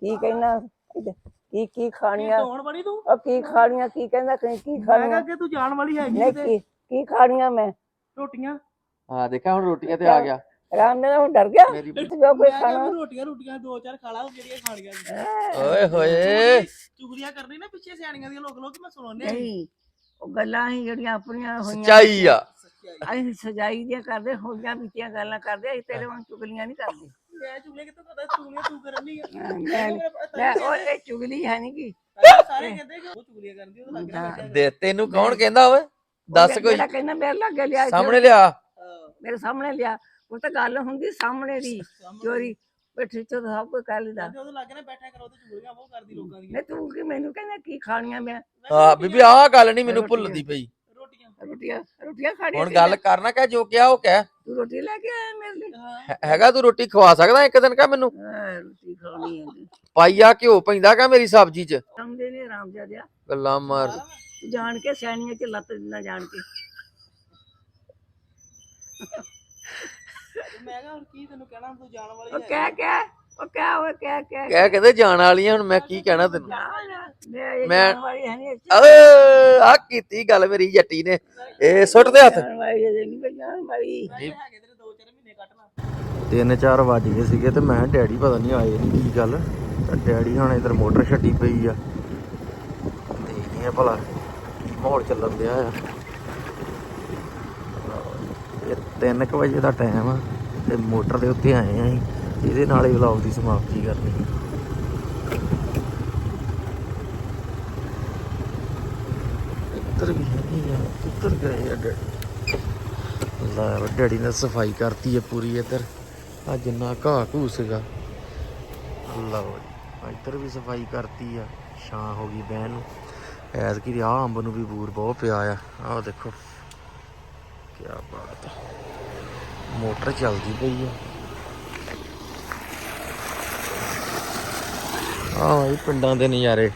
ਕੀ ਕਹਿਣਾ? ਇੱਧਰ ਕੀ ਕੀ ਖਾਣੀਆਂ? ਕੌਣ ਬਣੀ ਤੂੰ? ਉਹ ਕੀ ਖਾਣੀਆਂ ਕੀ ਕਹਿੰਦਾ ਕਹੀਂ ਕੀ ਮੈਂ ਖਾਣੀਆਂ? ਕਿਹਾ ਕਿ ਤੂੰ ਜਾਣ ਵਾਲੀ ਹੈਗੀ ਨਹੀਂ ਤੇ ਕੀ ਕੀ ਖਾਣੀਆਂ ਮੈਂ? ਰੋਟੀਆਂ? ਹਾਂ ਦੇਖਿਆ ਹੁਣ ਰੋਟੀਆਂ ਤੇ ਆ ਗਿਆ। ਰਾਮ ਨੇ ਹੁਣ ਡਰ ਗਿਆ। ਜੋ ਕੋਈ ਖਾਣਾ? ਰੋਟੀਆਂ ਰੋਟੀਆਂ ਦੋ ਚਾਰ ਖਾ ਲਾ ਜਿਹੜੀਆਂ ਖਾਣੀਆਂ ਨੇ। ਓਏ ਹੋਏ। ਚੁਗਲੀਆਂ ਕਰਨੀ ਨਾ ਪਿੱਛੇ ਸਿਆਣੀਆਂ ਦੀਆਂ ਲੋਕ ਲੋਕ ਮੈਂ ਸੁਣਾਉਂਦੇ ਨਹੀਂ ਉਹ ਗੱਲਾਂ ਹੀ ਜਿਹੜੀਆਂ ਆਪਣੀਆਂ ਹੋਈਆਂ ਸੱਚਾਈ ਆ। ਅਸੀਂ ਸਜਾਈ ਦੀਆਂ ਕਰਦੇ ਹੋਈਆਂ ਬੀਤੀਆਂ ਗੱਲਾਂ ਕਰਦੇ ਅਸੀਂ ਤੇਰੇ ਵਾਂਗ ਚੁਗਲੀਆਂ ਨਹੀਂ ਕਰਦੇ। ਮੈਂ ਚੁਗਲੀਆਂ ਕਿੱਥੋਂ ਕਰਦਾ? ਚੁਗਲੀਆਂ ਤੂੰ ਕਰਨੀ ਆ। ਹਾਂ, ਮੈਂ ਮੈਂ ਉਹ ਇਹ ਚੁਗਲੀ ਹੈ ਨਹੀਂ ਕੀ ਸਾਰੇ ਕਹਿੰਦੇ ਕਿ ਉਹ ਚੁਗਲੀਆਂ ਕਰਦੀ ਉਹ ਲੱਗ ਰਿਹਾ ਦੇ ਤੈਨੂੰ ਕੌਣ ਕਹਿੰਦਾ ਓਏ? ਦੱਸ ਕੋਈ ਜਿਹੜਾ ਕਹਿੰਦਾ ਮੇਰੇ ਲਾਗੇ ਲਿਆ ਇੱਥੇ, ਸਾਹਮਣੇ ਲਿਆ। ਮੇਰੇ ਸਾਹਮਣੇ ਲਿਆ ਉਹ ਤਾਂ ਗੱਲ ਹੁੰਦੀ ਸਾਹਮਣੇ ਦੀ ਚੋਰੀ। ਬੈਠੀ ਚੋ ਸਭ ਕੁਝ ਕਰ ਲੈਂਦਾ ਉਹਦੇ ਲਾਗੇ ਨਾ ਬੈਠਾ ਕਰੋ ਤੇ ਚੁਗਲੀਆਂ ਉਹ ਕਰਦੀ ਲੋਕਾਂ ਦੀਆਂ। ਮੈਂ ਤੂੰ ਕੀ ਮੈਨੂੰ ਕਹਿੰਦਾ ਕੀ ਖਾਣੀਆਂ ਮੈਂ? ਹਾਂ ਬੀਬੀ ਆਹ ਗੱਲ ਨਹੀਂ ਮੈਨੂੰ ਭੁੱਲਦੀ ਪਈ। ਰੋਟੀਆਂ। ਰੋਟੀਆਂ ਰੋਟੀਆਂ ਖਾਣੀਆਂ ਹੁਣ ਗੱਲ ਕਰਨਾ ਕਹਿ ਜੋ ਕਿਹਾ ਉਹ ਕਹਿ। ਤੂੰ ਰੋਟੀ ਲੈ ਕੇ ਆਇਆ ਮੇਰੇ ਲਈ? ਹਾਂ। ਹੈ- ਹੈਗਾ ਤੂੰ ਰੋਟੀ ਖਵਾ ਸਕਦਾ ਇੱਕ ਦਿਨ ਕਹ ਮੈਨੂੰ? ਹਾਂ, ਰੋਟੀ ਖਾਣੀ ਹੈ ਪਾਈਆ ਘਿਓ ਪੈਂਦਾ ਕਹ ਮੇਰੀ ਸਬਜ਼ੀ 'ਚ। ਸਮਝਦੇ ਨੇ ਰਾਮ ਜਿਆ ਗੱਲਾਂ ਮਾਰ। ਜਾਣ ਕੇ ਸੈਣੀਆਂ ਚ ਲੱਤ ਨਾ ਜਾਣ ਕੇ। ਮੈਂ ਕਿਹਾ ਹੁਣ ਕੀ ਤੈਨੂੰ ਕਹਿਣਾ ਤੂੰ ਜਾਣ ਵਾਲੀ ਉਹ ਹੈ ਕਹਿ ਕਹਿ ਉਹ ਕਹਿ ਉਹ ਕਹਿ ਕਹਿ। ਕਹਿ ਕਹਿੰਦੇ ਜਾਣ ਵਾਲੀਆਂ ਹੁਣ ਮੈਂ ਕੀ ਕਹਿਣਾ ਤੈਨੂੰ? ਮੈਂ ਇਹ ਮੈਂ- ਜਾਣ ਵਾਲੀ ਹੈ ਨਹੀਂ ਓਏ ਆ ਕੀਤੀ ਗੱਲ ਮੇਰੀ ਜੱਟੀ ਨੇ। ਇਹ ਸੁੱਟ ਦੇ ਹੱਥ। ਜਾਣ ਵਾਲੀ ਹੈ ਨਹੀਂ ਮੈਂ ਜਾਣ ਵਾਲੀ। ਹੈਗੇ ਤੇਰੇ ਦੋ ਚਾਰ ਮਹੀਨੇ ਕੱਟ ਲਾ ਤਿੰਨ ਚਾਰ ਵੱਜ ਗਏ ਸੀਗੇ ਤੇ ਮੈਂ ਡੈਡੀ ਪਤਾ ਨਹੀਂ ਆਏ ਕੀ ਗੱਲ। ਤਾਂ ਡੈਡੀ ਹੁਣ ਇਧਰ ਮੋਟਰ ਛੱਡੀ ਪਈ ਆ। ਦੇਖਦੇ ਆ ਭਲਾ ਕੀ ਮਾਹੌਲ ਚੱਲਣ ਦਿਆ ਆ ਇਹ 3:00 ਵਜੇ ਦਾ ਟਾਈਮ ਆ ਤੇ ਮੋਟਰ ਦੇ ਉੱਤੇ ਆਏ ਆ ਅਸੀਂ। ਇਹਦੇ ਨਾਲ ਹੀ ਵਲੌਗ ਦੀ ਸਮਾਪਤੀ ਕਰਨੀ। ਇੱਧਰ ਵੀ ਹੈ ਯਾਰ? ਕਿੱਧਰ ਗਏ ਆ ਡੈਡੀ? ਲੈ ਡੈਡੀ ਨੇ ਸਫ਼ਾਈ ਕਰਤੀ ਹੈ ਪੂਰੀ ਇੱਧਰ। ਆ ਜਿੰਨਾ ਘਾਹ ਘੂ ਸੀਗਾ। ਲਓ ਇੱਧਰ ਵੀ ਸਫ਼ਾਈ ਕਰਤੀ ਆ। ਛਾਂ ਹੋ ਗਈ ਬਹਿਣ ਨੂੰ। ਐਸ ਕੀ ਆ ਅੰਬ ਨੂੰ ਵੀ ਬੂਰ ਬਹੁਤ ਪਿਆ ਆ। ਆਹ ਦੇਖੋ। ਕੀ ਬਾਤ ਹੈ। ਮੋਟਰ ਚੱਲਦੀ ਪਈ ਆ। ਆਹ ਇਹ ਪਿੰਡਾਂ ਦੇ ਨਜ਼ਾਰੇ।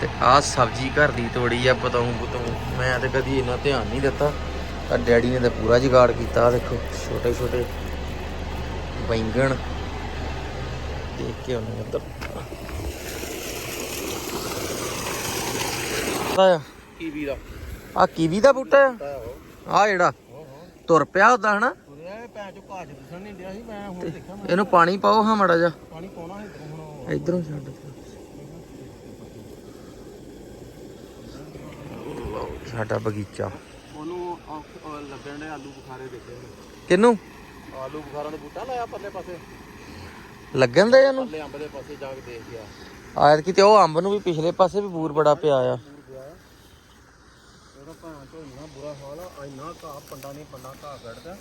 ਤੇ ਆਹ ਸਬਜ਼ੀ ਘਰ ਦੀ ਤੋੜੀ ਆ ਬਤਾਉਂ ਬਤਾਉਂ ਮੈਂ ਤੇ ਕਦੀ ਇੰਨਾ ਧਿਆਨ ਨਹੀਂ ਦਿੱਤਾ। ਆ ਡੈਡੀ ਨੇ ਤਾਂ ਪੂਰਾ ਜੁਗਾੜ ਕੀਤਾ, ਆਹ ਦੇਖੋ, ਛੋਟੇ ਛੋਟੇ ਬੈਂਗਣ। ਦੇਖ ਕੇ ਉਹਨੇ ਉੱਧਰ ਆ ਕੀਵੀ ਦਾ ਆ ਕੀਵੀ ਦਾ ਬੂਟਾ ਆ। ਆ ਜਿਹੜਾ ਤੁਰ ਪਿਆ ਉਦਾਂ ਹਨਾ? ਇਹਨੂੰ ਪਾਣੀ ਪਾਓ ਹਾਂ ਮੜਾ ਜਾ ਪਾਣੀ ਪਾਉਣਾ ਇਧਰੋਂ ਛੱਡ। ਸਾਡਾ ਬਗੀਚਾ। ਉਹਨੂੰ ਲੱਗਣ ਦੇ ਆਲੂ ਬੁਖਾਰੇ ਦੇਖੇ ਕਿਨੂੰ ਆਲੂ ਬੁਖਾਰਾਂ ਦਾ ਬੂਟਾ ਲਾਇਆ ਪਰਲੇ ਪਾਸੇ। ਲੱਗਣ ਦੇ ਇਹਨੂੰ? ਪਰਲੇ ਅੰਬ ਦੇ ਪਾਸੇ ਜਾ ਕੇ ਦੇਖ ਗਿਆ ਆਇਰ ਕਿਤੇ ਉਹ ਅੰਬ ਨੂੰ ਵੀ ਪਿਛਲੇ ਪਾਸੇ ਵੀ ਬੂਰ ਬੜਾ ਪਿਆ ਆ। ਉਹਦਾ ਭੈਣ ਤੋਂ ਇੰਨਾ ਬੁਰਾ ਹਾਲ ਆ। ਇੰਨਾ ਘਾਹ, ਪੰਡਾ ਨਹੀਂ ਪੰਡਾ, ਘਾਹ ਕੱਢਦਾ।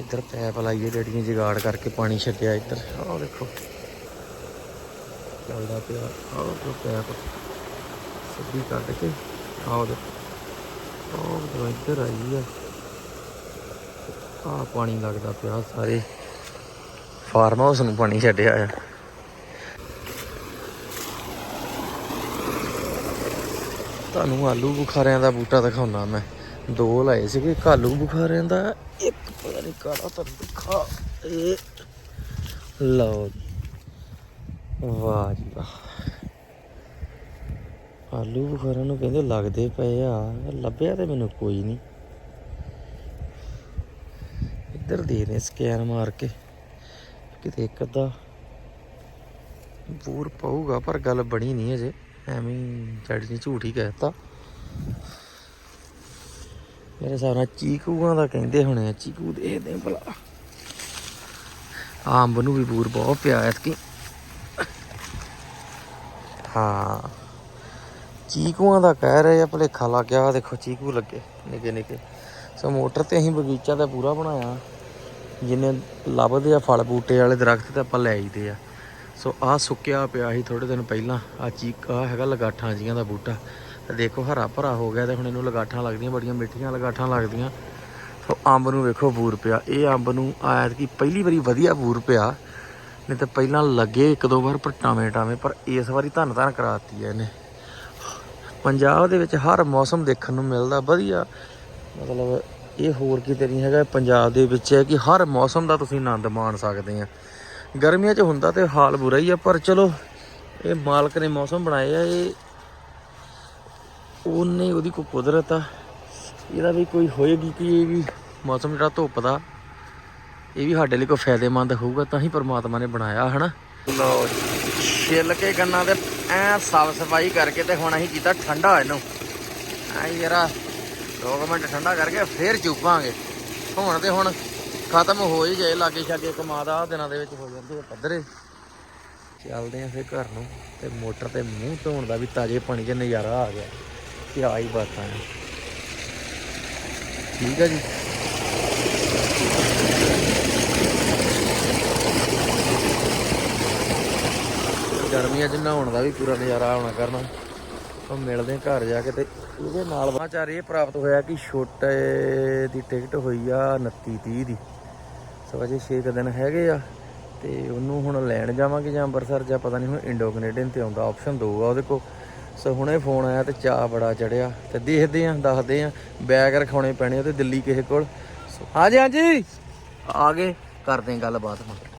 ਇੱਧਰ ਪੈਪ ਲਾਈਏ ਡੈਡੀ ਨੇ ਕਰਕੇ ਪਾਣੀ ਛੱਡਿਆ ਇੱਧਰ। ਆਹ ਦੇਖੋ। ਚੱਲਦਾ ਪਿਆ। ਆਹ ਦੇਖੋ ਪੈਪ। ਸਿੱਧੀ ਕੱਢ ਕੇ। ਆਹ ਦੇਖੋ। ਆਹ ਦੇਖੋ, ਇੱਧਰ ਆਈ ਆ। ਆਹ ਪਾਣੀ ਲੱਗਦਾ ਪਿਆ, ਸਾਰੇ। ਫਾਰਮ ਹਾਊਸ ਨੂੰ ਪਾਣੀ ਛੱਡਿਆ ਆ। ਤੁਹਾਨੂੰ ਆਲੂ ਬੁਖਾਰਿਆਂ ਦਾ ਬੂਟਾ ਦਿਖਾਉਣਾ ਮੈਂ। ਦੋ ਲਾਏ ਸੀਗੇ, ਇੱਕ ਆਲੂ ਬੁਖਾਰਿਆਂ ਦਾ, ਇੱਕ ਪਤਾ ਨਹੀਂ ਕਾਲਾ ਤਾਂ ਦਿਖਾ। ਇਹ ਲਓ ਜੀ। ਵਾਹ ਜੀ ਵਾਹ। ਆਲੂ ਬੁਖਾਰਿਆਂ ਨੂੰ ਕਹਿੰਦੇ ਲੱਗਦੇ ਪਏ ਆ, ਲੱਭਿਆ ਤੇ ਮੈਨੂੰ ਕੋਈ ਨਹੀਂ। ਇੱਧਰ ਦੇ ਨੇ ਸਕੈਨ ਮਾਰ ਕੇ। ਕਿਤੇ ਇੱਕ ਅੱਧਾ ਬੂਰ ਪਊਗਾ, ਪਰ ਗੱਲ ਬਣੀ ਨਹੀਂ ਅਜੇ। ਐਵੇਂ ਹੀ ਡੈਡੀ ਝੂਠ ਹੀ ਕਹਿਤਾ। ਮੇਰੇ ਹਿਸਾਬ ਨਾਲ ਚੀਕੂਆਂ ਦਾ ਕਹਿੰਦੇ ਹੋਣੇ ਆ, ਚੀਕੂ ਦੇਖਦੇ ਭਲਾ। ਆਹ ਅੰਬ ਨੂੰ ਵੀ ਬੂਰ ਬਹੁਤ ਪਿਆ ਐਤਕੀ। ਹਾਂ। ਚੀਕੂਆਂ ਦਾ ਕਹਿ ਰਹੇ ਆ ਭਲੇਖਾ ਲੱਗ ਗਿਆ ਦੇਖੋ ਚੀਕੂ ਲੱਗੇ ਨਿੱਕੇ ਨਿੱਕੇ। ਸੋ ਮੋਟਰ ਤੇ ਅਸੀਂ ਬਗੀਚਾ ਤਾਂ ਪੂਰਾ ਬਣਾਇਆ। ਜਿੰਨੇ ਲੱਭਦੇ ਆ ਫਲ ਬੂਟੇ ਵਾਲੇ ਦਰਖਤ ਤੇ ਆਪਾਂ ਲੈ ਆਈਦੇ ਆ। ਸੋ ਆਹ ਸੁੱਕਿਆ ਪਿਆ ਸੀ ਥੋੜੇ ਦਿਨ ਪਹਿਲਾਂ। ਆ ਚੀਕਾ ਹੈਗਾ ਲਗਾਠਾਂ ਜੀਆਂ ਦਾ ਬੂਟਾ। ਦੇਖੋ, ਹਰਾ ਭਰਾ ਹੋ ਗਿਆ ਤੇ ਹੁਣ ਇਹਨੂੰ ਲਗਾਠਾਂ ਲੱਗਦੀਆਂ, ਬੜੀਆਂ ਮਿੱਠੀਆਂ ਲਗਾਠਾਂ ਲੱਗਦੀਆਂ। ਸੋ ਅੰਬ ਨੂੰ ਵੇਖੋ ਬੂਰ ਪਿਆ। ਇਹ ਅੰਬ ਨੂੰ ਆਇਤ ਕੀ ਪਹਿਲੀ ਵਾਰੀ ਵਧੀਆ ਬੂਰ ਪਿਆ। ਨਹੀਂ ਤਾਂ ਪਹਿਲਾਂ ਲੱਗੇ ਇੱਕ ਦੋ ਵਾਰ, ਪਰ ਟਾਵੇਂ ਟਾਵੇਂ, ਪਰ ਇਸ ਵਾਰੀ ਧੰਨ ਧੰਨ ਕਰਾਤੀ ਹੈ ਇਹਨੇ। ਪੰਜਾਬ ਦੇ ਵਿੱਚ ਹਰ ਮੌਸਮ ਦੇਖਣ ਨੂੰ ਮਿਲਦਾ, ਵਧੀਆ। ਮਤਲਬ ਇਹ ਹੋਰ ਕਿਤੇ ਨਹੀਂ ਹੈਗਾ, ਪੰਜਾਬ ਦੇ ਵਿੱਚ ਹੈ ਕਿ ਹਰ ਮੌਸਮ ਦਾ ਤੁਸੀਂ ਆਨੰਦ ਮਾਣ ਸਕਦੇ ਆ। ਗਰਮੀਆਂ 'ਚ ਹੁੰਦਾ ਤੇ ਹਾਲ ਬੁਰਾ ਹੀ ਆ ਪਰ ਚਲੋ ਇਹ ਮਾਲਕ ਨੇ ਮੌਸਮ ਬਣਾਏ ਆ ਇਹ ਉਹਨੇ ਉਹਦੀ ਕੋਈ ਕੁਦਰਤ ਆ। ਇਹਦਾ ਵੀ ਕੋਈ ਹੋਏਗੀ ਕਿ ਇਹ ਵੀ ਮੌਸਮ ਜਿਹੜਾ ਧੁੱਪ ਦਾ ਇਹ ਵੀ ਸਾਡੇ ਲਈ ਕੋਈ ਫਾਇਦੇਮੰਦ ਹੋਊਗਾ ਤਾਂ ਹੀ ਪਰਮਾਤਮਾ ਨੇ ਬਣਾਇਆ ਹਨਾ? ਲਓ ਜੀ, ਛਿੱਲ ਕੇ ਗੰਨਾ ਤੇ ਐ ਸਾਫ਼ ਸਫ਼ਾਈ ਕਰਕੇ ਤੇ ਹੁਣ ਅਸੀਂ ਕੀਤਾ ਠੰਡਾ ਇਹਨੂੰ। ਐ ਯਾਰਾ 2 ਮਿੰਟ ਠੰਡਾ ਕਰਕੇ ਫੇਰ ਚੁੱਪਾਂਗੇ। ਹੁਣ ਤੇ ਹੁਣ ਖਤਮ ਹੋ ਹੀ ਗਏ, ਲਾਗੇ ਛਾਗੇ ਕਮਾਦਾ ਦਿਨਾਂ ਦੇ ਵਿੱਚ ਹੋ ਜਾਂਦੇ ਆ ਪੱਧਰੇ। ਚੱਲਦੇ ਆ ਫੇਰ ਘਰ ਨੂੰ, ਤੇ ਮੋਟਰ ਤੇ ਮੂੰਹ ਧੋਣ ਦਾ ਵੀ ਤਾਜ਼ੇ ਪਾਣੀ 'ਚ ਨਜ਼ਾਰਾ ਆ ਗਿਆ। ਕੀ ਆਈ ਬਾਤਾਂ ਆ। ਠੀਕ ਆ ਜੀ। ਗਰਮੀਆਂ 'ਚ ਨਹਾਉਣ ਦਾ ਵੀ ਪੂਰਾ ਨਜ਼ਾਰਾ ਆਉਣਾ ਕਰਨਾ। ਉਹ ਮਿਲਦੇ ਘਰ ਜਾ ਕੇ ਤੇ ਇਹਦੇ ਨਾਲ ਸਮਾਚਾਰ ਇਹ ਪ੍ਰਾਪਤ ਹੋਇਆ ਕਿ ਛੋਟੇ ਦੀ ਟਿਕਟ ਹੋਈ ਆ 29 30 ਦੀ। ਸੋ ਅਜੇ 6 ਦਿਨ ਹੈਗੇ ਆ ਤੇ ਉਹਨੂੰ ਹੁਣ ਲੈਣ ਜਾਵਾਂਗੇ ਜਾਂ ਅੰਮ੍ਰਿਤਸਰ, ਜਾਂ ਪਤਾ ਨਹੀਂ ਹੁਣ ਇੰਡੋ ਕੈਨੇਡੀਅਨ ਤੇ ਆਉਂਦਾ ਆਪਸ਼ਨ ਦੋ ਆ ਉਹਦੇ ਕੋਲ। ਸੋ ਹੁਣੇ ਫੋਨ ਆਇਆ ਤੇ ਚਾਹ ਬੜਾ ਚੜਿਆ ਤੇ ਦੇਖਦੇ ਆਂ, ਦੱਸਦੇ ਆਂ ਬੈਗ ਰਖਾਉਣੇ ਪੈਣੇ ਉਹਦੇ ਦਿੱਲੀ ਕਿਸੇ ਕੋਲ। ਸੋ ਹਾਂਜੀ ਹਾਂਜੀ। ਆ ਗਏ, ਕਰਦੇ ਗੱਲਬਾਤ ਹੁਣ।